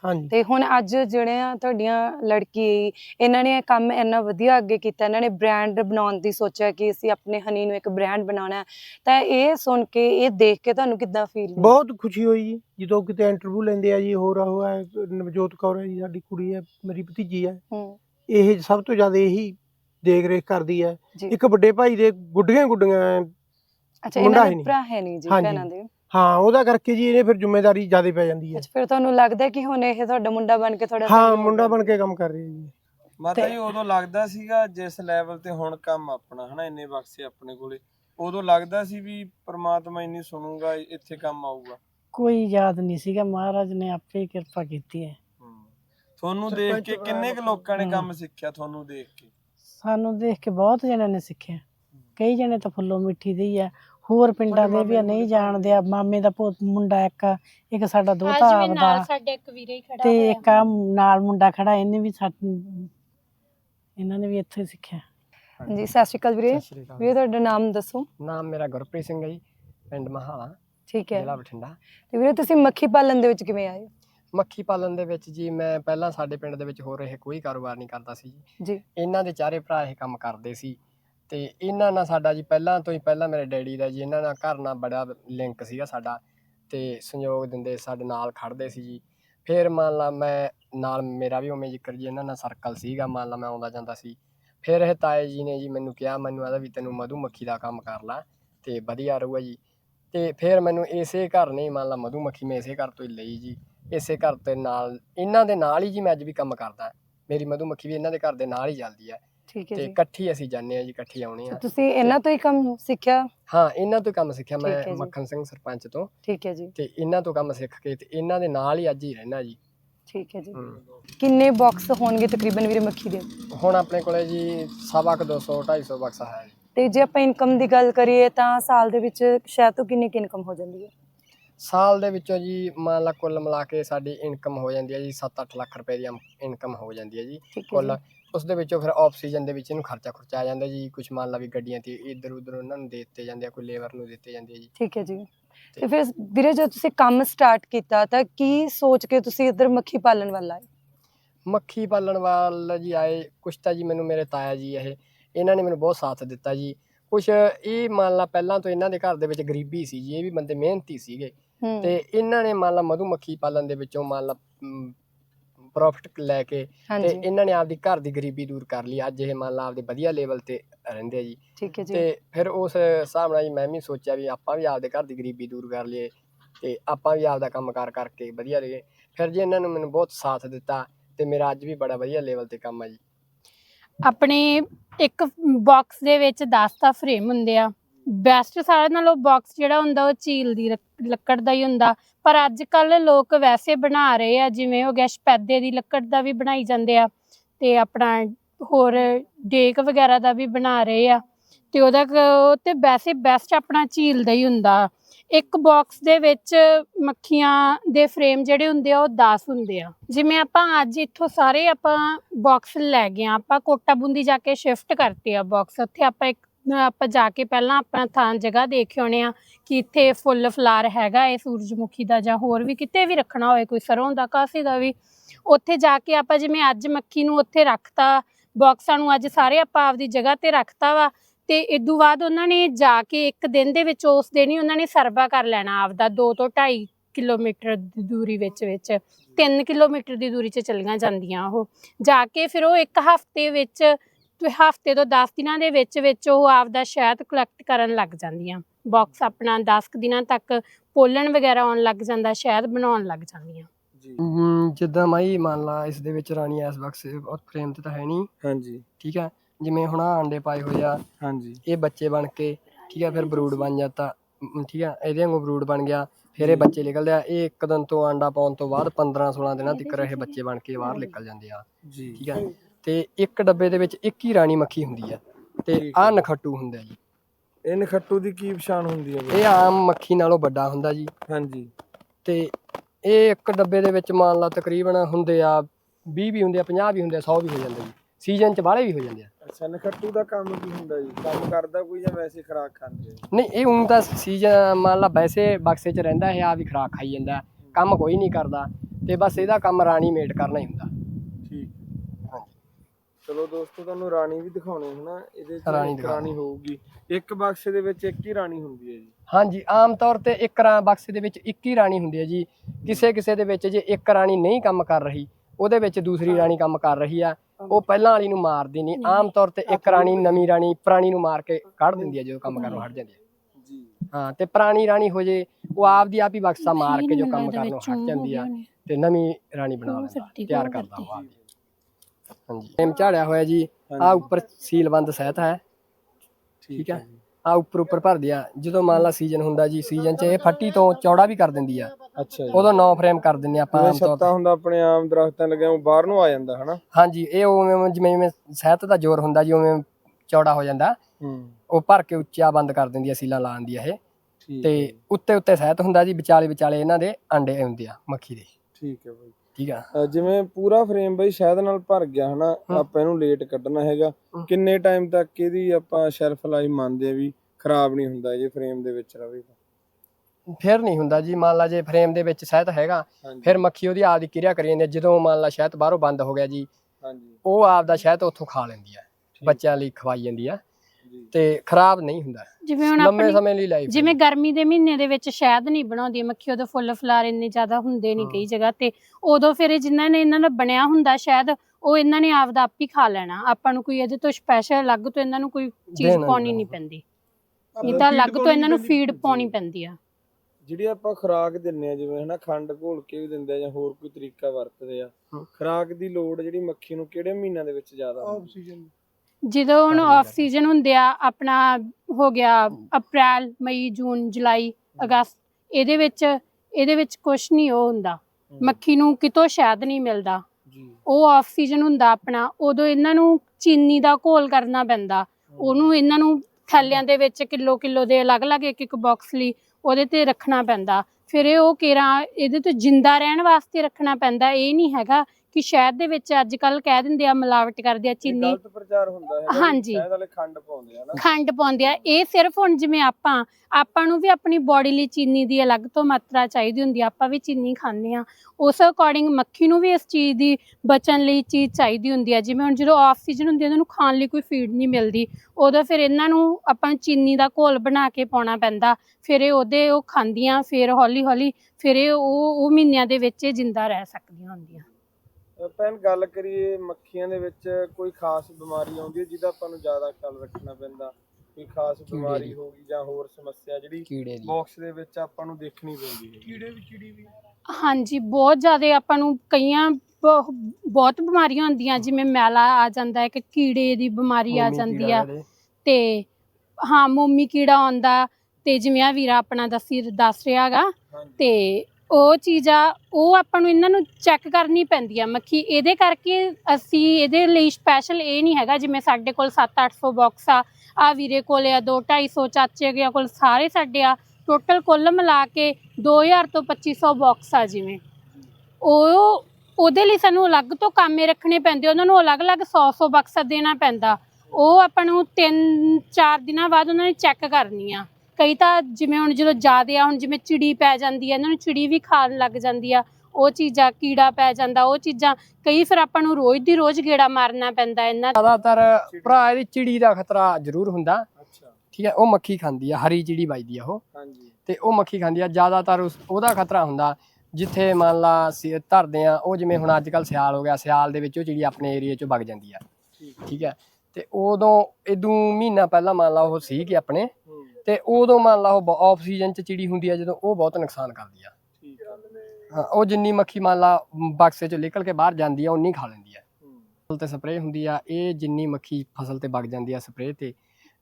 E: ਹਾਂਜੀ।
B: ਤੇ ਹੁਣ ਅੱਜ ਜਿਹੜੇ ਆ ਤੁਹਾਡੀਆਂ ਲੜਕੀ ਇਹਨਾਂ ਨੇ ਇਹ ਕੰਮ ਇੰਨਾ ਵਧੀਆ ਅੱਗੇ ਕੀਤਾ ਇਹਨਾਂ ਨੇ ਬ੍ਰਾਂਡ ਬਣਾਉਣ ਦੀ ਸੋਚਿਆ ਕਿ ਅਸੀਂ ਆਪਣੇ ਹਨੀ ਨੂੰ ਇੱਕ ਬ੍ਰਾਂਡ ਬਣਾਉਣਾ ਹੈ। ਤਾਂ ਇਹ ਸੁਣ ਕੇ ਇਹ ਦੇਖ ਕੇ ਤੁਹਾਨੂੰ ਕਿੱਦਾਂ ਫੀਲ
E: ਬਹੁਤ ਖੁਸ਼ੀ ਹੋਈ ਜੀ। ਜਦੋਂ ਕਿਤੇ ਇੰਟਰਵਿਊ ਲੈਂਦੇ ਆ ਜੀ ਹੋਰ ਉਹ ਹੈ ਨਵਜੋਤ ਕੌਰ ਹੈ ਜੀ ਸਾਡੀ ਕੁੜੀ ਹੈ ਮੇਰੀ ਭਤੀਜੀ ਹੈ। ਇਹ ਸਭ ਤੋਂ ਜ਼ਿਆਦਾ ਇਹੀ ਦੇਖ ਰੇਖ ਕਰਦੀ ਹੈ। ਇੱਕ ਵੱਡੇ ਭਾਈ ਦੇ ਗੁੱਡੀਆਂ ਗੁੱਡੀਆਂ।
B: ਅੱਛਾ
E: ਮੁੰਡਾ
B: ਇਹਨਾਂ
E: ਹੈ
B: ਦੇ
E: ਨਹੀਂ।
B: ਭਰਾ ਹੈ ਨਹੀਂ ਜੀ
E: ਹਾਂਜੀ।
B: ਭੈਣਾਂ ਦੇ?
E: ਹਾਂ ਉਹਦਾ ਕਰਕੇ ਜੀ ਇਹਨੇ ਫਿਰ ਜ਼ਿੰਮੇਵਾਰੀ ਜ਼ਿਆਦਾ ਪੈ ਜਾਂਦੀ ਹੈ।
B: ਅੱਛਾ ਫਿਰ ਤੁਹਾਨੂੰ ਲੱਗਦਾ ਕਿ ਹੁਣ ਇਹ ਤੁਹਾਡਾ ਮੁੰਡਾ ਬਣ ਕੇ ਤੁਹਾਡਾ
E: ਹਾਂ ਮੁੰਡਾ? ਬਣ ਕੇ ਕੰਮ ਕਰ ਰਹੀ ਜੀ।
A: ਮਾਤਾ ਜੀ ਉਦੋਂ ਲੱਗਦਾ ਸੀਗਾ ਜਿਸ ਲੈਵਲ ਤੇ ਹੁਣ ਕੰਮ ਆਪਣਾ ਹਨਾ ਇੰਨੇ ਬਕਸੇ ਆਪਣੇ ਕੋਲੇ। ਉਦੋਂ ਲੱਗਦਾ ਸੀ ਵੀ ਪ੍ਰਮਾਤਮਾ ਇੰਨੀ ਸੁਣੂਗਾ ਇੱਥੇ ਕੰਮ ਆਊਗਾ।
D: ਕੋਈ ਯਾਦ ਨਹੀਂ ਸੀਗਾ ਮਹਾਰਾਜ ਨੇ ਆਪੇ ਹੀ ਕਿਰਪਾ ਕੀਤੀ ਹੈ।
A: ਤੁਹਾਨੂੰ ਦੇਖ ਕੇ ਕਿੰਨੇ ਕੁ ਲੋਕਾਂ ਨੇ। ਕੰਮ ਸਿੱਖਿਆ ਤੁਹਾਨੂੰ ਦੇਖ ਕੇ?
D: ਸਾਨੂੰ ਦੇਖ ਕੇ ਬਹੁਤ ਜਣਿਆਂ ਨੇ ਸਿੱਖਿਆ। ਕਈ ਜਣੇ ਤਾਂ ਫੁੱਲੋ ਮਿੱਠੀ ਦੇ ਹੀ ਆ ਹੋਰ ਪਿੰਡਾਂ ਦੇ ਵੀ ਆ, ਨਹੀਂ ਜਾਣਦੇ ਆ। ਮਾਮੇ ਦਾ ਪੁੱਤ ਮੁੰਡਾ ਇੱਕ ਇੱਕ ਸਾਡਾ
C: ਅੱਜ
D: ਦੋਤਾ
C: ਵੀ ਨਾਲ
D: ਆਪਦਾ
C: ਸਾਡੇ ਇੱਕ ਵੀਰੇ ਹੀ ਖੜਾ
D: ਤੇ
C: ਹੋਇਆ।
D: ਇੱਕ ਆ ਨਾਲ ਮੁੰਡਾ ਖੜਾ ਇਹਨੇ ਵੀ ਇਹਨਾਂ ਨੇ ਵੀ ਇੱਥੇ ਸਿੱਖਿਆ।
B: ਜੀ ਸਤਿ ਸ਼੍ਰੀ ਅਕਾਲ ਵੀਰੇ।
F: ਸਤਿ ਸ਼੍ਰੀ ਅਕਾਲ।
B: ਵੀਰੇ ਤੁਹਾਡਾ ਨਾਮ ਦੱਸੋ?
F: ਨਾਮ ਮੇਰਾ ਗੁਰਪ੍ਰੀਤ ਸਿੰਘ ਹੈ ਜੀ ਪਿੰਡ ਮਹਾਲਾ
B: ਠੀਕ ਹੈ।
F: ਜ਼ਿਲ੍ਹਾ ਬਠਿੰਡਾ।
B: ਤੇ ਵੀਰੇ ਤੁਸੀਂ ਮੱਖੀ ਪਾਲਣ ਦੇ ਵਿੱਚ ਕਿਵੇਂ ਆਏ
F: ਮੱਖੀ ਪਾਲਣ ਦੇ ਵਿੱਚ ਜੀ ਮੈਂ ਪਹਿਲਾਂ ਸਾਡੇ ਪਿੰਡ ਦੇ ਵਿੱਚ ਹੋ ਰਹੇ ਕੋਈ ਕਾਰੋਬਾਰ ਨਹੀਂ ਕਰਦਾ ਸੀ ਜੀ।
B: ਜੀ।
F: ਇਹਨਾਂ ਦੇ ਚਾਰੇ ਭਰਾ ਇਹ ਕੰਮ ਕਰਦੇ ਸੀ। ਤੇ ਇਹਨਾਂ ਨਾਲ ਸਾਡਾ ਜੀ ਪਹਿਲਾਂ ਤੋਂ ਹੀ, ਪਹਿਲਾਂ ਮੇਰੇ ਡੈਡੀ ਦਾ ਜੀ, ਇਹਨਾਂ ਨਾਲ ਘਰ ਨਾਲ ਬੜਾ ਲਿੰਕ ਸੀਗਾ ਸਾਡਾ ਤੇ ਸੰਯੋਗ ਦਿੰਦੇ ਸਾਡੇ ਨਾਲ ਖੜਦੇ ਸੀ ਜੀ। ਫਿਰ ਮੰਨ ਲਾ ਮੈਂ ਨਾਲ ਮੇਰਾ ਵੀ ਉਵੇਂ ਜ਼ਿਕਰ ਜੀ, ਇਹਨਾਂ ਨਾਲ ਸਰਕਲ ਸੀਗਾ, ਮੰਨ ਲਾ ਮੈਂ ਆਉਂਦਾ ਜਾਂਦਾ ਸੀ। ਫਿਰ ਇਹ ਤਾਏ ਜੀ ਨੇ ਜੀ ਮੈਨੂੰ ਕਿਹਾ, ਮੈਨੂੰ ਆਦਾ ਵੀ ਤੈਨੂੰ ਮਧੂਮੱਖੀ ਦਾ ਕੰਮ ਕਰ ਲੈ ਤੇ ਵਧੀਆ ਰਹੂਗਾ ਜੀ। ਤੇ ਫਿਰ ਮੈਨੂੰ ਇਸੇ ਘਰ ਨੇ ਮੰਨ ਲਾ ਮਧੂਮੱਖੀ ਮੈਂ ਇਸੇ ਘਰ ਤੋਂ ਹੀ ਲਈ ਜੀ। ਇਸੇ ਘਰ ਦੇ ਨਾਲ, ਇਹਨਾਂ ਦੇ ਨਾਲ ਹੀ ਜੀ ਮੈਂ ਅੱਜ ਵੀ ਕੰਮ ਕਰਦਾ। ਮੇਰੀ ਮਧੂਮੱਖੀ ਵੀ ਇਹਨਾਂ ਦੇ ਘਰ ਦੇ ਨਾਲ ਹੀ ਚੱਲਦੀ ਹੈ
B: ਠੀਕ ਹੈ
F: ਤੇ
B: ਜੀ।
F: ਇਕੱਠੀ ਅਸੀਂ ਜਾਂਦੇ ਆ ਜੀ ਇਕੱਠੀ ਆਉਣੇ ਆ
B: ਤੁਸੀਂ ਇਹਨਾਂ ਤੋਂ ਹੀ ਕੰਮ ਸਿੱਖਿਆ?
F: ਹਾਂ ਇਹਨਾਂ ਤੋਂ ਕੰਮ ਸਿੱਖਿਆ
B: ਠੀਕ ਹੈ
F: ਮੈਂ
B: ਜੀ।
F: ਮੱਖਣ ਸਿੰਘ ਸਰਪੰਚ ਤੋਂ।
B: ਠੀਕ ਹੈ ਜੀ।
F: ਤੇ ਇਹਨਾਂ ਤੋਂ ਕੰਮ ਸਿੱਖ ਕੇ ਤੇ ਇਹਨਾਂ ਦੇ ਨਾਲ ਹੀ ਅੱਜ ਹੀ ਰਹਿਣਾ ਜੀ।
B: ਠੀਕ ਹੈ ਜੀ।
F: ਹਮ।
B: ਕਿੰਨੇ ਬਾਕਸ ਹੋਣਗੇ ਤਕਰੀਬਨ ਵੀਰੇ ਮੱਖੀ ਦੇ?
F: ਹੁਣ ਆਪਣੇ ਕੋਲੇ ਜੀ ਸਵਾ ਕੁ 200 250 ਬਕਸਾ ਹੈ। ਜੀ
B: ਤੇ ਜੇ ਆਪਾਂ ਇਨਕਮ ਦੀ ਗੱਲ ਕਰੀਏ ਤਾਂ ਸਾਲ ਦੇ ਵਿੱਚ ਸ਼ਾਇਦ ਤੋਂ ਕਿੰਨੀ ਕੁ ਇਨਕਮ ਹੋ ਜਾਂਦੀ ਹੈ?
F: ਸਾਲ ਦੇ ਵਿੱਚੋਂ ਜੀ ਮੰਨ ਲਾ ਕੁੱਲ ਮਿਲਾ ਕੇ ਸਾਡੀ ਇਨਕਮ ਹੋ ਜਾਂਦੀ ਹੈ ਜੀ 7-8 ਲੱਖ ਰੁਪਏ ਦੀ ਇਨਕਮ ਹੋ ਜਾਂਦੀ ਹੈ ਜੀ।
B: ਠੀਕ ਹੈ
F: ਕੁੱਲ
B: ਜੀ।
F: ਉਸ ਦੇ ਵਿੱਚੋਂ ਫਿਰ ਆਫ ਸੀਜ਼ਨ ਦੇ ਵਿੱਚ ਇਹਨੂੰ ਖਰਚਾ ਖੁਰਚਾ ਆ ਜਾਂਦਾ ਜੀ। ਕੁਝ ਮੰਨ ਲਾ ਵੀ ਗੱਡੀਆਂ ਤੇ ਇੱਧਰ ਉੱਧਰ ਉਹਨਾਂ ਨੂੰ ਦੇ ਦਿੱਤੇ ਜਾਂਦੇ ਆ ਕੋਈ ਲੇਬਰ ਨੂੰ ਦਿੱਤੇ ਜਾਂਦੇ ਆ ਜੀ।
B: ਠੀਕ ਹੈ ਜੀ। ਤੇ ਫਿਰ ਵੀਰੇ ਜਦ ਤੁਸੀਂ ਕੰਮ ਸਟਾਰਟ ਕੀਤਾ ਤਾਂ ਕੀ ਸੋਚ ਕੇ ਤੁਸੀਂ ਇੱਧਰ ਮੱਖੀ ਪਾਲਣ ਵੱਲ ਆਏ?
F: ਮੱਖੀ ਪਾਲਣ ਵਾਲ ਜੀ ਆਏ। ਕੁਛ ਤਾਂ ਜੀ ਮੈਨੂੰ ਮੇਰੇ ਤਾਇਆ ਜੀ ਇਹ ਇਹਨਾਂ ਨੇ ਮੈਨੂੰ ਬਹੁਤ ਸਾਥ ਦਿੱਤਾ ਜੀ। ਕੁਛ ਇਹ ਮੰਨ ਲਾ ਪਹਿਲਾਂ ਤੋਂ ਇਹਨਾਂ ਦੇ ਘਰ ਦੇ ਵਿੱਚ ਗਰੀਬੀ ਸੀ ਜੀ ਇਹ ਵੀ ਬੰਦੇ ਮਿਹਨਤੀ ਸੀਗੇ। ਤੇ ਇਹਨਾਂ ਨੇ ਮੰਨ ਲਾ ਮਧੂ ਮੱਖੀ ਪਾਲਣ ਦੇ ਵਿੱਚੋਂ ਮੰਨ ਲਾ ਪ੍ਰੋਫਿਟ ਲੈ ਕੇ ਤੇ
B: ਹਾਂਜੀ।
F: ਇਹਨਾਂ ਨੇ ਆਪਦੀ ਘਰ ਦੀ ਗਰੀਬੀ ਦੂਰ ਕਰ ਲਈ। ਅੱਜ ਇਹ ਮੰਨ ਲਾ ਆਪਦੇ ਵਧੀਆ ਲੈਵਲ ਤੇ ਰਹਿੰਦੇ ਆ ਜੀ।
B: ਠੀਕ ਹੈ ਜੀ।
F: ਤੇ ਫਿਰ ਉਸ ਹਿਸਾਬ ਨਾਲ ਜੀ ਮੈਂ ਵੀ ਸੋਚਿਆ ਵੀ ਆਪਾਂ ਵੀ ਆਪਦੇ ਘਰ ਦੀ ਗਰੀਬੀ ਦੂਰ ਕਰ ਲਈਏ ਤੇ ਆਪਾਂ ਵੀ ਆਪਦਾ ਕੰਮਕਾਰ ਕਰਕੇ ਵਧੀਆ ਰਹੀਏ। ਫਿਰ ਜੀ ਇਹਨਾਂ ਨੇ ਮੈਨੂੰ ਬਹੁਤ ਸਾਥ ਦਿੱਤਾ ਤੇ ਮੇਰਾ ਅੱਜ ਵੀ ਬੜਾ ਵਧੀਆ ਲੈਵਲ ਤੇ ਕੰਮ ਹੈ ਜੀ।
C: ਆਪਣੇ ਇੱਕ ਬਾਕਸ ਦੇ ਵਿੱਚ 10 ਦਾ ਫਰੇਮ ਹੁੰਦੇ ਆ। ਬੈਸਟ ਸਾਰਿਆਂ ਨਾਲੋਂ ਬਾਕਸ ਜਿਹੜਾ ਹੁੰਦਾ ਉਹ ਚੀਲ ਦੀ ਲੱਕ- ਲੱਕੜ ਦਾ ਹੀ ਹੁੰਦਾ। ਪਰ ਅੱਜ ਕੱਲ ਲੋਕ ਵੈਸੇ ਬਣਾ ਰਹੇ ਆ, ਜਿਵੇਂ ਹੋ ਗਿਆ ਸਪੈਦੇ ਦੀ ਲੱਕੜ ਦਾ ਵੀ ਬਣਾਈ ਜਾਂਦੇ ਆ ਤੇ ਆਪਣਾ ਹੋਰ ਡੇਕ ਵਗੈਰਾ ਦਾ ਵੀ ਬਣਾ ਰਹੇ ਆ। ਤੇ ਉਹਦਾ ਕ- ਉਹ ਤੇ ਵੈਸੇ ਬੈਸਟ ਆਪਣਾ ਝੀਲ ਦਾ ਹੀ ਹੁੰਦਾ। ਇੱਕ ਬਾਕਸ ਦੇ ਵਿੱਚ ਮੱਖੀਆਂ ਦੇ ਫਰੇਮ ਜਿਹੜੇ ਹੁੰਦੇ ਆ, ਉਹ 10 ਹੁੰਦੇ ਆ। ਜਿਵੇਂ ਆਪਾਂ ਅੱਜ ਇੱਥੋਂ ਸਾਰੇ ਆਪਾਂ ਬਾਕਸ ਲੈ ਗਏ ਆ, ਆਪਾਂ ਕੋਟਾ ਬੁੰਦੀ ਜਾ ਕੇ ਸ਼ਿਫਟ ਕਰਤੇ ਆ ਬਾਕਸ ਉੱਥੇ ਆਪਾਂ ਇੱਕ ਆਪਾਂ ਜਾ ਕੇ ਪਹਿਲਾਂ ਆਪਾਂ ਥਾਂ, ਜਗ੍ਹਾ ਦੇਖ ਆਉਣੇ ਆ ਕਿ ਇੱਥੇ ਫੁੱਲ ਫਲਾਰ ਹੈਗਾ ਹੈ ਸੂਰਜਮੁਖੀ ਦਾ ਜਾਂ ਹੋਰ ਵੀ ਕਿਤੇ ਵੀ ਰੱਖਣਾ ਹੋਵੇ, ਕੋਈ ਸਰੋਂ ਦਾ ਕਾਸੀ ਦਾ ਵੀ। ਉੱਥੇ ਜਾ ਕੇ ਆਪਾਂ ਜਿਵੇਂ ਅੱਜ ਮੱਖੀ ਨੂੰ ਉੱਥੇ ਰੱਖਤਾ, ਬਾਕਸਾਂ ਨੂੰ ਅੱਜ ਸਾਰੇ ਆਪਾਂ ਆਪਦੀ ਜਗ੍ਹਾ ਤੇ ਰੱਖਤਾ ਵਾ ਤੇ ਇਦੋਂ ਬਾਅਦ ਉਹਨਾਂ ਨੇ ਜਾ ਕੇ ਇੱਕ ਦਿਨ ਦੇ ਵਿੱਚ ਉਸ ਦਿਨ ਹੀ ਉਹਨਾਂ ਨੇ ਸਰਵਾ ਕਰ ਲੈਣਾ ਆਪਦਾ 2 ਤੋਂ 2.5 ਕਿਲੋਮੀਟਰ ਦੀ ਦੂਰੀ ਵਿੱਚ ਵਿੱਚ 3 ਕਿਲੋਮੀਟਰ ਦੀ ਦੂਰੀ 'ਚ ਚਲੀਆਂ ਜਾਂਦੀਆਂ ਉਹ। ਜਾ ਕੇ ਫਿਰ ਉਹ ਇੱਕ ਹਫ਼ਤੇ ਵਿੱਚ ਹਫ਼ਤੇ ਤੋਂ 10 ਦਿਨਾਂ ਦੇ ਵਿੱਚ ਵਿੱਚ ਉਹ ਆਪਦਾ ਸ਼ਹਿਦ ਕਲੈਕਟ ਕਰਨ ਲੱਗ ਜਾਂਦੀਆਂ। ਬਾਕਸ ਆਪਣਾ 10 ਕੁ ਦਿਨਾਂ ਤੱਕ ਪੋਲਣ ਵਗੈਰਾ ਆਉਣ ਲੱਗ ਜਾਂਦਾ ਸ਼ਹਿਦ ਬਣਾਉਣ ਲੱਗ ਜਾਂਦੀਆਂ।
E: ਜੀ।
F: ਜਿੱਦਾਂ ਮਾਈ ਮੰਨ ਲਾ ਇਸ ਦੇ ਵਿੱਚ ਰਾਣੀ ਇਸ ਬਕਸੇ ਉਹ ਫਰੇਮ ਤੇ ਤਾਂ ਹੈ ਨਹੀਂ।
E: ਹਾਂਜੀ।
F: ਠੀਕ ਹੈ ਜਿਵੇਂ ਹੁਣ ਆਹ ਅੰਡੇ ਪਾਏ ਹੋਏ ਆ
E: ਹਾਂਜੀ।
F: ਇਹ ਬੱਚੇ ਬਣ ਕੇ ਠੀਕ ਹੈ ਫਿਰ ਬਰੂਡ ਬਣ ਜਾਂਦਾ। ਠੀਕ ਹੈ ਇਹਦੇ ਵਾਂਗੂ ਬਰੂਡ ਬਣ ਗਿਆ ਫਿਰ ਇਹ ਬੱਚੇ ਨਿਕਲਦੇ ਆ। ਇਹ ਇੱਕ ਦਿਨ ਤੋਂ ਆਂਡਾ ਪਾਉਣ ਤੋਂ ਬਾਅਦ 15 16 ਦਿਨਾਂ ਤੱਕ ਇਹ ਬੱਚੇ ਬਣ ਕੇ ਬਾਹਰ ਨਿਕਲ ਜਾਂਦੇ ਆ।
E: ਜੀ।
F: ਠੀਕ ਹੈ ਤੇ ਇੱਕ ਡੱਬੇ ਦੇ ਵਿੱਚ ਇੱਕ ਹੀ ਰਾਣੀ ਮੱਖੀ ਹੁੰਦੀ ਆ ਤੇ
E: ਹੈ।
F: ਨਖੱਟੂ ਹੁੰਦਾ ਜੀ।
E: ਇਹ ਨਖੱਟੂ ਦੀ ਕੀ ਪਛਾਣ ਹੁੰਦੀ ਹੈ ਬਈ?
F: ਇਹ ਆਮ ਮੱਖੀ ਨਾਲੋਂ ਵੱਡਾ ਹੁੰਦਾ ਜੀ।
E: ਹਾਂਜੀ।
F: ਤੇ ਇਹ ਇੱਕ ਡੱਬੇ ਦੇ ਵਿੱਚ ਮੰਨ ਲਾ ਤਕਰੀਬਨ ਹੁੰਦੇ ਆ 20 ਵੀ ਹੁੰਦੇ ਆ 50 ਵੀ ਹੁੰਦੇ ਆ 100 ਵੀ ਹੋ ਜਾਂਦੇ ਜੀ। ਸੀਜ਼ਨ ਚ ਬਾਹਲੇ ਵੀ ਹੋ ਜਾਂਦੇ ਆ।
E: ਅੱਛਾ ਨਖੱਟੂ ਦਾ ਕੰਮ ਕੀ ਹੁੰਦਾ ਜੀ? ਕੰਮ ਕਰਦਾ ਕੋਈ ਜਾਂ ਵੈਸੇ ਖਰਾਕ ਖਾਂਦੇ ਆ?
F: ਨਹੀਂ ਇਹ ਹੁਣ ਤਾਂ ਸੀਜ਼ਨ ਮੰਨ ਲਾ ਵੈਸੇ ਬਕਸੇ 'ਚ ਰਹਿੰਦਾ ਇਹ ਆ ਵੀ ਖਰਾਕ ਖਾਈ ਜਾਂਦਾ ਕੰਮ ਕੋਈ ਨਹੀਂ ਕਰਦਾ ਤੇ ਬਸ ਇਹਦਾ ਕੰਮ ਰਾਣੀ ਮੇਟ ਕਰਨਾ ਹੀ ਹੁੰਦਾ।
E: ਚਲੋ ਦੋਸਤੋ ਤੁਹਾਨੂੰ ਰਾਣੀ ਵੀ ਦਿਖਾਉਣੇ ਹਨਾ ਇਹਦੇ ਚ
F: ਰਾਣੀ
E: ਰਾਣੀ ਹੋਊਗੀ। ਇੱਕ ਬਕਸੇ ਦੇ ਵਿੱਚ ਇੱਕ ਹੀ ਰਾਣੀ ਹੁੰਦੀ ਹੈ ਜੀ।
F: ਹਾਂਜੀ ਆਮ ਤੌਰ ਤੇ ਇੱਕ ਰਾਂ ਬਕਸੇ ਦੇ ਵਿੱਚ ਇੱਕ ਹੀ ਰਾਣੀ ਹੁੰਦੀ ਹੈ ਜੀ। ਕਿਸੇ ਕਿਸੇ ਦੇ ਵਿੱਚ ਜੇ ਇੱਕ ਰਾਣੀ ਨਹੀਂ ਕੰਮ ਕਰ ਰਹੀ ਉਹਦੇ ਵਿੱਚ ਦੂਸਰੀ ਰਾਣੀ ਕੰਮ ਕਰ ਰਹੀ ਆ। ਉਹ ਪਹਿਲਾਂ ਵਾਲੀ ਨੂੰ ਮਾਰਦੀ ਨਹੀਂ। ਆਮ ਤੌਰ ਤੇ ਇੱਕ ਰਾਣੀ ਨਵੀਂ ਰਾਣੀ ਪੁਰਾਣੀ ਨੂੰ ਮਾਰ ਕੇ ਕੱਢ ਦਿੰਦੀ ਹੈ ਜਦੋਂ ਕੰਮ ਕਰਨੋਂ ਹਟ ਜਾਂਦੀ ਹੈ।
E: ਜੀ।
F: ਹਾਂ ਤੇ ਪੁਰਾਣੀ ਰਾਣੀ ਹੋ ਜੇ ਉਹ ਆਪਦੀ ਆਪ ਹੀ ਬਕਸਾ ਮਾਰ ਕੇ ਜੋ ਕੰਮ ਕਰਨੋਂ ਹਟ ਜਾਂਦੀ ਆ ਤੇ ਨਵੀਂ ਰਾਣੀ ਬਣਾ ਲੈਂਦਾ ਤਿਆਰ ਕਰਦਾ ਉਹ ਆਪਦੀ ਹਾਂਜੀ। ਟਾਈਮ ਝਾੜਿਆ ਹੋਇਆ ਜੀ। ਆ। ਉੱਪਰ ਸੀਲਬੰਦ ਸਹਿਤ ਹੈ। ਠੀਕ ਹੈ। ਆ ਉੱਪਰ ਉੱਪਰ ਭਰਦੀ ਆ ਜਦੋਂ ਮੰਨ ਲਾ ਸੀਜ਼ਨ ਹੁੰਦਾ ਜੀ ਸੀਜ਼ਨ 'ਚ ਇਹ ਫੱਟੀ ਤੋਂ ਚੌੜਾ ਵੀ ਕਰ ਦਿੰਦੀ ਆ।
E: ਅੱਛਾ ਜੀ।
F: ਉਦੋਂ 9 ਫਰੇਮ ਕਰ ਦਿੰਨੇ ਆਪਾਂ ਆਮ ਤੌਰ
E: ਹੁੰਦਾ ਆਪਣੇ ਆਮ ਦਰਖਤਾਂ ਲੱਗਿਆ ਉਹ ਬਾਹਰ ਨੂੰ ਆ ਜਾਂਦਾ ਹਨਾ?
F: ਹਾਂਜੀ ਇਹ ਉਵੇਂ ਜਿਵੇਂ ਜਿਵੇਂ ਸਹਿਤ ਦਾ ਜ਼ੋਰ ਹੁੰਦਾ ਜੀ ਉਵੇਂ ਚੌੜਾ ਹੋ ਜਾਂਦਾ।
E: ਹੂੰ।
F: ਉਹ ਭਰ ਕੇ ਉੱਚਾ ਬੰਦ ਕਰ ਦਿੰਦੀ ਆ ਸੀਲਾ ਲਾ ਦਿੰਦੀ ਆ ਇਹ ਤੇ ਉੱਤੇ ਉੱਤੇ ਸਹਿਤ ਹੁੰਦਾ ਜੀ ਵਿਚਾਲੇ ਵਿਚਾਲੇ ਇਹਨਾਂ ਦੇ ਅੰਡੇ ਹੁੰਦੇ ਆ ਮੱਖੀ ਦੇ।
E: ਠੀਕ ਹੈ ਬਾਈ।
F: ਠੀਕ ਆ।
E: ਅ, ਜਿਵੇਂ ਪੂਰਾ ਫਰੇਮ ਬਈ ਸ਼ਹਿਦ ਨਾਲ ਭਰ ਗਿਆ ਹਨਾ। ਆਪਾਂ ਇਹਨੂੰ ਲੇਟ ਕੱਢਣਾ ਹੈਗਾ। ਕਿੰਨੇ ਟਾਈਮ ਤੱਕ ਇਹਦੀ ਆਪਾਂ ਸ਼ੈਲਫ ਲਾਈਫ ਮੰਨਦੇ ਆ ਵੀ ਖਰਾਬ ਨਹੀਂ ਹੁੰਦਾ ਜੇ ਫਰੇਮ ਦੇ ਵਿੱਚ ਰਵੇ ਤਾਂ?
F: ਫਿਰ ਨਹੀਂ ਹੁੰਦਾ ਜੀ ਮੰਨ ਲਾ ਜੇ ਫਰੇਮ ਦੇ ਵਿੱਚ ਸਹਿਤ ਹੈਗਾ
E: ਹਾਂਜੀ।
F: ਫਿਰ ਮੱਖੀ ਉਹਦੀ ਆਪਦੀ ਕਿਰਿਆ ਕਰੀ ਜਾਂਦੀ ਜਦੋਂ ਮੰਨ ਲਾ ਸ਼ਹਿਤ ਬਾਹਰੋਂ ਬੰਦ ਹੋ ਗਿਆ ਜੀ
E: ਹਾਂਜੀ।
F: ਉਹ ਆਪਦਾ ਸ਼ਹਿਤ ਉੱਥੋਂ ਖਾ ਲੈਂਦੀ ਆ। ਬੱਚਿਆਂ ਲਈ ਖਵਾਈ ਜਾਂਦੀ ਆ। ਤੇ ਖਰਾਬ ਨਹੀਂ ਹੁੰਦਾ।
C: ਜਿਵੇਂ ਹੁਣ
F: ਲੰਮੇ
C: ਆਪਣੀ
F: ਸਮੇਂ ਲਈ ਲਾਈਫ
C: ਜਿਵੇਂ ਗਰਮੀ ਦੇ ਮਹੀਨੇ ਦੇ ਵਿੱਚ ਸ਼ਹਿਦ ਨਹੀਂ ਬਣਾਉਂਦੀ ਮੱਖੀ ਉਦੋਂ ਫੁੱਲ ਫਲਾਰ ਇੰਨੇ ਜ਼ਿਆਦਾ ਹੁੰਦੇ ਨਹੀਂ। ਕਈ ਜਗ੍ਹਾ ਤੇ। ਉਦੋਂ ਫਿਰ ਇਹ ਜਿਨ੍ਹਾਂ ਨੇ ਇਹਨਾਂ ਦਾ ਬਣਿਆ ਹੁੰਦਾ ਸ਼ਹਿਦ ਉਹ ਇਹਨਾਂ ਨੇ ਆਪਦਾ ਆਪ ਹੀ ਖਾ ਲੈਣਾ। ਆਪਾਂ ਨੂੰ ਕੋਈ ਇਹਦੇ ਤੋਂ ਸਪੈਸ਼ਲ ਅਲੱਗ ਤੋਂ ਇਹਨਾਂ ਨੂੰ ਕੋਈ ਚੀਜ਼
F: ਦੇਣਾ
C: ਪਾਉਣੀ
F: ਨਹੀਂ
C: ਪੈਂਦੀ। ਨਹੀਂ ਤਾਂ ਅਲੱਗ ਤੋਂ ਇਹਨਾਂ ਨੂੰ ਫੀਡ ਪਾਉਣੀ ਪੈਂਦੀ ਆ।
A: ਜਿਹੜੀ ਆਪਾਂ ਖੁਰਾਕ ਦਿੰਨੇ ਆ ਜਿਵੇਂ ਹਨਾ ਖੰਡ ਘੋਲ ਕੇ ਵੀ ਦਿੰਦੇ ਆ ਜਾਂ ਹੋਰ ਕੋਈ ਤਰੀਕਾ ਵਰਤਦੇ ਆ
F: ਹਾਂ।
A: ਖੁਰਾਕ ਦੀ ਲੋੜ ਜਿਹੜੀ ਮੱਖੀ ਨੂੰ ਕਿਹੜੇ ਮਹੀਨਿਆਂ ਦੇ ਵਿੱਚ ਜ਼ਿਆਦਾ ਹੁੰਦੀ?
E: ਆਕਸੀਜਨ।
C: ਜਦੋਂ ਹੁਣ ਆਫ। ਸੀਜ਼ਨ ਹੁੰਦੇ ਆ ਆਪਣਾ ਹੋ ਗਿਆ ਅਪ੍ਰੈਲ ਮਈ ਜੂਨ ਜੁਲਾਈ ਅਗਸਤ ਇਹਦੇ ਵਿੱਚ ਇਹਦੇ ਵਿੱਚ ਕੁਝ ਨਹੀਂ ਉਹ ਹੁੰਦਾ। ਮੱਖੀ ਨੂੰ ਕਿਤੋਂ ਸ਼ਹਿਦ ਨਹੀਂ ਮਿਲਦਾ।
A: ਜੀ।
C: ਉਹ ਆਫ ਸੀਜ਼ਨ ਹੁੰਦਾ ਆਪਣਾ ਉਦੋਂ ਇਹਨਾਂ ਨੂੰ ਚੀਨੀ ਦਾ ਘੋਲ ਕਰਨਾ ਪੈਂਦਾ। ਉਹਨੂੰ ਇਹਨਾਂ ਨੂੰ ਥੈਲਿਆਂ ਦੇ ਵਿੱਚ ਕਿਲੋ ਕਿਲੋ ਦੇ ਅਲੱਗ-ਅਲੱਗ ਇੱਕ ਇੱਕ ਬਾਕਸ ਲਈ ਉਹਦੇ ਤੇ ਰੱਖਣਾ ਪੈਂਦਾ। ਫਿਰ ਇਹ ਉਹ ਕੇਰਾ ਇਹਦੇ ਤੋਂ ਜਿੰਦਾ ਰਹਿਣ ਵਾਸਤੇ ਰੱਖਣਾ ਪੈਂਦਾ ਇਹ ਨਹੀਂ ਹੈਗਾ ਕਿ ਸ਼ਹਿਦ ਦੇ ਵਿੱਚ ਅੱਜ ਕੱਲ ਕਹਿ ਦਿੰਦੇ ਆ ਮਿਲਾਵਟ ਕਰਦੇ ਆ ਚੀਨੀ
A: ਗਲਤ ਪ੍ਰਚਾਰ ਹੁੰਦਾ ਹੈ
C: ਹਾਂਜੀ।
A: ਸ਼ਾਇਦ ਵਾਲੇ ਖੰਡ ਪਾਉਂਦੇ ਆ ਨਾ।
C: ਖੰਡ ਪਾਉਂਦੇ ਆ। ਇਹ ਸਿਰਫ ਹੁਣ ਜਿਵੇਂ ਆਪਾਂ ਆਪਾਂ ਨੂੰ ਵੀ ਆਪਣੀ ਬਾਡੀ ਲਈ ਚੀਨੀ ਦੀ ਅਲੱਗ ਤੋਂ ਮਾਤਰਾ ਚਾਹੀਦੀ ਹੁੰਦੀ ਆ ਆਪਾਂ ਵੀ ਚੀਨੀ ਖਾਂਦੇ ਆ। ਉਸ ਅਕੋਰਡਿੰਗ ਮੱਖੀ ਨੂੰ ਵੀ ਇਸ ਚੀਜ਼ ਦੀ ਬਚਣ ਲਈ ਚੀਜ਼ ਚਾਹੀਦੀ ਹੁੰਦੀ ਆ। ਜਿਵੇਂ ਹੁਣ ਜਦੋਂ ਆਫ ਸੀਜ਼ਨ ਹੁੰਦੀ ਆ ਉਹਨਾਂ ਨੂੰ ਖਾਣ ਲਈ ਕੋਈ ਫੀਡ ਨਹੀਂ ਮਿਲਦੀ। ਉਦੋਂ ਫਿਰ ਇਹਨਾਂ ਨੂੰ ਆਪਾਂ ਚੀਨੀ ਦਾ ਘੋਲ ਬਣਾ ਕੇ ਪਾਉਣਾ ਪੈਂਦਾ। ਫਿਰ ਇਹ ਉਹਦੇ ਉਹ ਖਾਂਦੀਆਂ ਫਿਰ ਹੌਲੀ ਹੌਲੀ ਫਿਰ ਇਹ ਉਹ ਉਹ ਮਹੀਨਿਆਂ ਦੇ ਵਿੱਚ ਇਹ ਜਿੰਦਾ ਰਹਿ ਸਕਦੀਆਂ ਹੁੰਦੀਆਂ।
A: ਭੈਣ ਗੱਲ ਕਰੀਏ ਮੱਖੀਆਂ ਦੇ ਵਿੱਚ ਕੋਈ ਖਾਸ ਬਿਮਾਰੀ ਆਉਂਦੀ ਹੈ ਜਿਹਦਾ ਆਪਾਂ ਨੂੰ ਜ਼ਿਆਦਾ ਖਿਆਲ ਰੱਖਣਾ ਪੈਂਦਾ? ਕੋਈ ਖਾਸ ਬਿਮਾਰੀ। ਹੋ ਗਈ ਜਾਂ ਹੋਰ ਸਮੱਸਿਆ ਜਿਹੜੀ ਬਾਕਸ ਦੇ। ਵਿੱਚ ਆਪਾਂ ਨੂੰ ਦੇਖਣੀ ਪੈਂਦੀ ਹੈ?
E: ਕੀੜੇ ਵੀ ਚਿੜੀ ਵੀ।
C: ਹਾਂਜੀ ਬਹੁਤ ਜ਼ਿਆਦਾ ਆਪਾਂ ਨੂੰ ਕਈਆਂ ਬਹੁ- ਬਹੁਤ ਬਿਮਾਰੀਆਂ ਹੁੰਦੀਆਂ ਜਿਵੇਂ ਮੈਲਾ ਆ ਜਾਂਦਾ ਹੈ ਕਿ ਕੀੜੇ ਦੀ ਬਿਮਾਰੀ ਆ ਜਾਂਦੀ ਆ। ਤੇ ਹਾਂ ਮੋਮੀ ਕੀੜਾ ਆਉਂਦਾ ਤੇ ਜਿਵੇਂ ਆ ਵੀਰਾ ਆਪਣਾ ਦੱਸੀ ਦੱਸ ਰਿਹਾ ਹੈਗਾ
A: ਹਾਂਜੀ।
C: ਤੇ ਉਹ ਚੀਜ਼ ਆ, ਉਹ ਆਪਾਂ ਨੂੰ ਇਹਨਾਂ ਨੂੰ ਚੈੱਕ ਕਰਨੀ ਪੈਂਦੀ ਆ। ਮੱਖੀ, ਇਹਦੇ ਕਰਕੇ ਅਸੀਂ, ਇਹਦੇ ਲਈ ਸਪੈਸ਼ਲ ਇਹ ਨਹੀਂ ਹੈਗਾ, ਜਿਵੇਂ ਸਾਡੇ ਕੋਲ 7-800 ਬਾਕਸ ਆ। ਆ ਵੀਰੇ ਕੋਲ ਆ 2-250 ਚਾਚੇ ਗਿਆ ਕੋਲ ਸਾਰੇ ਸਾਡੇ ਆ। ਟੋਟਲ ਕੁੱਲ ਮਿਲਾ ਕੇ 2000 ਤੋਂ 2500 ਬਾਕਸ ਆ ਜਿਵੇਂ। ਉਹ, ਉਹਦੇ ਲਈ ਸਾਨੂੰ ਅਲੱਗ ਤੋਂ ਕਾਮੇ ਰੱਖਣੇ ਪੈਂਦੇ, ਉਹਨਾਂ ਨੂੰ ਅਲੱਗ-ਅਲੱਗ 100-100 ਬਕਸਾ ਦੇਣਾ ਪੈਂਦਾ। ਉਹ ਆਪਾਂ ਨੂੰ 3-4 ਦਿਨਾਂ ਬਾਅਦ ਉਹਨਾਂ ਨੇ ਚੈੱਕ ਕਰਨੀ ਆ। ਕਈ ਤਾਂ ਜਿਵੇਂ ਹੁਣ ਜਦੋਂ ਜ਼ਿਆਦੇ ਆ ਹੁਣ ਜਿਵੇਂ ਚਿੜੀ ਪੈ ਜਾਂਦੀ ਆ ਇਹਨਾਂ ਨੂੰ ਚਿੜੀ ਵੀ ਖਾਣ ਲੱਗ ਜਾਂਦੀ ਆ। ਉਹ ਚੀਜ਼ਾਂ ਕੀੜਾ ਪੈ ਜਾਂਦਾ ਉਹ ਚੀਜ਼ਾਂ ਕਈ ਫਿਰ ਆਪਾਂ ਨੂੰ ਰੋਜ਼ ਦੀ ਰੋਜ਼ ਗੇੜਾ ਮਾਰਨਾ ਪੈਂਦਾ ਇਹਨਾਂ
F: ਜ਼ਿਆਦਾਤਰ ਭਰਾ ਇਹਦੀ ਚਿੜੀ ਦਾ ਖਤਰਾ ਜ਼ਰੂਰ ਹੁੰਦਾ।
A: ਅੱਛਾ।
F: ਠੀਕ ਹੈ ਉਹ ਮੱਖੀ ਖਾਂਦੀ ਆ ਹਰੀ ਚਿੜੀ ਵੱਜਦੀ ਆ ਉਹ।
A: ਹਾਂਜੀ।
F: ਤੇ ਉਹ ਮੱਖੀ ਖਾਂਦੀ ਆ ਜ਼ਿਆਦਾਤਰ ਉਸ- ਉਹਦਾ ਖਤਰਾ ਹੁੰਦਾ ਜਿੱਥੇ ਮੰਨ ਲਾ ਅਸੀਂ ਧਰਦੇ ਆ ਉਹ ਜਿਵੇਂ ਹੁਣ ਅੱਜ ਕੱਲ ਸਿਆਲ ਹੋ ਗਿਆ ਸਿਆਲ ਦੇ ਵਿੱਚ ਉਹ ਚਿੜੀ ਆਪਣੇ ਏਰੀਆ ਚੋਂ ਵਗ ਜਾਂਦੀ ਆ।
A: ਠੀਕ।
F: ਹੈ ਤੇ ਉਦੋਂ ਇਦੋਂ ਮਹੀਨਾ ਪਹਿਲਾਂ ਮੰਨ ਲਾ ਉਹ ਸੀ ਕਿ ਆਪਣੇ
A: ਹੂੰ।
F: ਤੇ ਉਦੋਂ ਮੰਨ ਲਾ ਉਹ ਆਫ ਸੀਜ਼ਨ ਚ ਚਿੜੀ ਹੁੰਦੀ ਆ ਜਦੋਂ ਉਹ ਬਹੁਤ ਨੁਕਸਾਨ ਕਰਦੀ ਆ।
A: ਠੀਕ ਆ।
F: ਹਾਂ ਉਹ ਜਿੰਨੀ ਮੱਖੀ ਮੰਨ ਲਾ ਬਕਸੇ ਚੋਂ ਨਿਕਲ ਕੇ ਬਾਹਰ ਜਾਂਦੀ ਆ ਉਨੀ ਖਾ ਲੈਂਦੀ ਆ। ਫਸਲ ਤੇ ਸਪਰੇਅ ਹੁੰਦੀ ਆ ਇਹ ਜਿੰਨੀ ਮੱਖੀ ਫਸਲ ਤੇ ਵਗ ਜਾਂਦੀ ਆ ਸਪਰੇਅ ਤੇ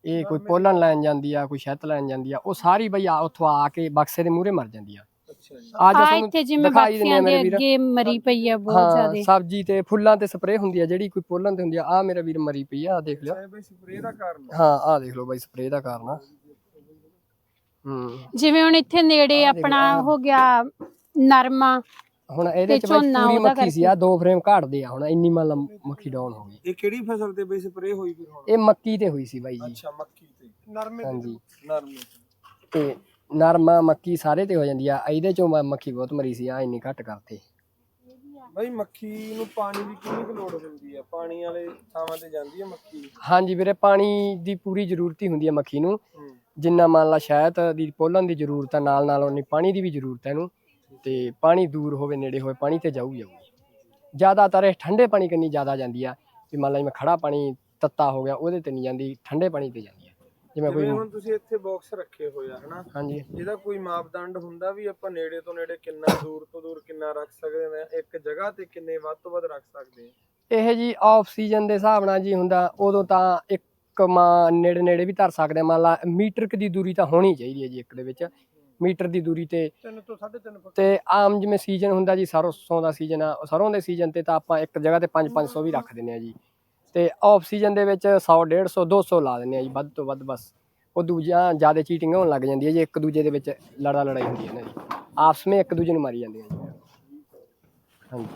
F: ਇਹ ਕੋਈ ਪੋਲਣ ਲੈਣ ਜਾਂਦੀ ਆ ਕੋਈ ਸ਼ਹਿਦ ਲੈਣ ਜਾਂਦੀ ਆ ਉਹ ਸਾਰੀ ਬਈ ਆ ਉੱਥੋਂ ਆ ਕੇ ਬਕਸੇ ਦੇ ਮੂਹਰੇ ਮਰ ਜਾਂਦੀ ਆ।
A: ਅੱਛਾ ਜੀ।
F: ਅੱਜ
C: ਆ ਇੱਥੇ ਜਿਵੇਂ
F: ਆ
C: ਬਾਕਸੀਆਂ ਦੇ
F: ਮੇਰੇ ਵੀਰ।
C: ਅੱਗੇ ਮਰੀ ਪਈ ਆ ਬਹੁਤ
F: ਹਾਂ
C: ਜ਼ਿਆਦਾ।
F: ਸਬਜ਼ੀ ਤੇ ਫੁੱਲਾਂ ਤੇ ਸਪਰੇਅ ਹੁੰਦੀ ਆ ਜਿਹੜੀ ਕੋਈ ਪੋਲਣ ਤੇ ਹੁੰਦੀ ਆ ਆ ਮੇਰਾ ਵੀਰ ਮਰੀ ਪਈ ਆ ਆਹ ਦੇਖ ਲਿਓ।
A: ਸਪਰੇਅ ਦਾ ਕਾਰਨ ਆ।
F: ਹਾਂ ਆਹ ਦੇਖ ਲਓ ਬਾਈ ਸਪਰੇਅ ਦਾ ਕਾਰਨ ਆ। ਹੂੰ।
C: ਜਿਵੇਂ ਹੁਣ ਇੱਥੇ ਨੇੜੇ ਆਪਣਾ। ਹੋ ਗਿਆ ਨਰਮਾ
F: ਹੁਣ ਇਹਦੇ ਚ ਬਾਈ
C: ਝੋਨਾ
F: ਪੂਰੀ
C: ਉਹਦਾ
F: ਮੱਖੀ ਸੀ ਆ ਦੋ ਫਰੇਮ ਘਾਟਦੇ ਆ ਹੁਣ ਇੰਨੀ ਮੰਨ ਲਾ ਮੱਖੀ ਡਾਊਨ ਹੋ ਗਈ।
A: ਇਹ ਕਿਹੜੀ ਫਸਲ ਤੇ ਬਈ ਸਪਰੇਅ ਹੋਈ ਫਿਰ ਹੁਣ?
F: ਇਹ ਮੱਕੀ ਤੇ ਹੋਈ ਸੀ ਬਾਈ ਜੀ।
A: ਅੱਛਾ ਮੱਕੀ ਤੇ।
E: ਨਰਮੇ
F: ਹਾਂਜੀ।
A: ਨਰਮੇ ਤੇ।
F: ਤੇ ਨਰਮਾ ਮੱਕੀ ਸਾਰੇ ਤੇ ਹੋ ਜਾਂਦੀ ਆ ਇਹਦੇ ਚੋਂ ਮ- ਮੱਖੀ ਬਹੁਤ ਮਰੀ ਸੀ ਆ ਇੰਨੀ ਘੱਟ ਕਰਤੇ।
A: ਬਈ ਮੱਖੀ ਨੂੰ ਪਾਣੀ ਦੀ ਕਿੰਨੀ ਕੁ ਲੋੜ ਹੁੰਦੀ ਆ? ਪਾਣੀ ਵਾਲੇ ਥਾਵਾਂ ਤੇ ਜਾਂਦੀ ਆ ਮੱਖੀ?
F: ਹਾਂਜੀ ਵੀਰੇ ਪਾਣੀ ਦੀ ਪੂਰੀ ਜ਼ਰੂਰਤ ਹੀ ਹੁੰਦੀ ਹੈ ਮੱਖੀ ਨੂੰ।
A: ਹੂੰ।
F: ਜਿੰਨਾ ਮੰਨ ਲਾ ਸ਼ਹਿਦ ਦੀ ਪੋਲਣ ਦੀ ਜ਼ਰੂਰਤ ਹੈ ਨਾਲ ਨਾਲ ਉਨੀ ਪਾਣੀ ਦੀ ਵੀ ਜ਼ਰੂਰਤ ਹੈ ਇਹਨੂੰ ਤੇ ਪਾਣੀ ਦੂਰ ਹੋਵੇ ਨੇੜੇ ਹੋਵੇ ਪਾਣੀ ਤੇ ਜਾਊ ਜਾਊ। ਜ਼ਿਆਦਾਤਰ ਇਹ ਠੰਡੇ ਪਾਣੀ ਕੰਨੀ ਜ਼ਿਆਦਾ ਜਾਂਦੀ ਆ ਵੀ ਮੰਨ ਲਾ ਜਿਵੇਂ ਖੜਾ ਪਾਣੀ ਤੱਤਾ ਹੋ ਗਿਆ ਉਹਦੇ ਤੇ ਨਹੀਂ ਜਾਂਦੀ ਠੰਡੇ ਪਾਣੀ ਤੇ ਜਾਂਦੀ ਆ। ਜਿਵੇਂ
A: ਜਿਵੇਂ
F: ਕੋਈ
A: ਹੁਣ ਤੁਸੀਂ ਇੱਥੇ ਬਾਕਸ ਰੱਖੇ ਹੋਏ ਆ ਹਨਾ?
F: ਹਾਂਜੀ।
A: ਇਹਦਾ ਕੋਈ ਮਾਪਦੰਡ ਹੁੰਦਾ ਵੀ ਆਪਾਂ ਨੇੜੇ ਤੋਂ ਨੇੜੇ ਕਿੰਨਾ ਦੂਰ ਤੋਂ ਦੂਰ ਕਿੰਨਾ ਰੱਖ ਸਕਦੇ ਨੇ ਇੱਕ ਜਗ੍ਹਾ ਤੇ ਕਿੰਨੇ ਵੱਧ ਤੋਂ ਵੱਧ ਰੱਖ ਸਕਦੇ ਆ?
F: ਇਹ ਜੀ ਆਫ ਸੀਜ਼ਨ ਦੇ ਹਿਸਾਬ ਨਾਲ ਜੀ ਹੁੰਦਾ ਉਦੋਂ ਤਾਂ ਇੱਕ ਮਾਂ ਨੇੜੇ ਨੇੜੇ ਵੀ ਧਰ ਸਕਦੇ ਆ। ਮੰਨ ਲਾ ਮੀਟਰ ਕੁ ਦੀ ਦੂਰੀ ਤਾਂ ਹੋਣੀ ਚਾਹੀਦੀ ਹੈ ਜੀ ਇੱਕ ਦੇ ਵਿੱਚ। ਮੀਟਰ ਦੀ ਦੂਰੀ ਤੇ
E: 3 ਤੋਂ 3.5 ਫੁੱਟ।
F: ਤੇ ਆਮ ਜਿਵੇਂ ਸੀਜ਼ਨ ਹੁੰਦਾ ਜੀ ਸਰੋਂ ਦਾ ਸੀਜ਼ਨ ਆ ਸਰੋਂ ਦੇ ਸੀਜ਼ਨ ਤੇ ਤਾਂ ਆਪਾਂ ਇੱਕ ਜਗ੍ਹਾ ਤੇ 5-500 ਵੀ ਰੱਖ ਦਿੰਨੇ ਆ ਜੀ। ਤੇ ਆਫ ਸੀਜ਼ਨ ਦੇ ਵਿੱਚ 100 150 200 ਲਾ ਦਿੰਨੇ ਆ ਜੀ ਵੱਧ ਤੋਂ ਵੱਧ ਬਸ। ਉਹ ਦੂਜਾ ਜ਼ਿਆਦਾ ਚੀਟਿੰਗ ਹੋਣ ਲੱਗ ਜਾਂਦੀ ਹੈ ਜੀ ਇੱਕ ਦੂਜੇ ਦੇ ਵਿੱਚ ਲੜਾ ਲੜਾਈ ਹੁੰਦੀ ਹੈ ਨਾ ਜੀ। ਆਪਸ ਵਿੱਚ ਇੱਕ ਦੂਜੇ ਨੂੰ ਮਾਰੀ ਜਾਂਦੇ ਆ ਜੀ। ਹਾਂਜੀ।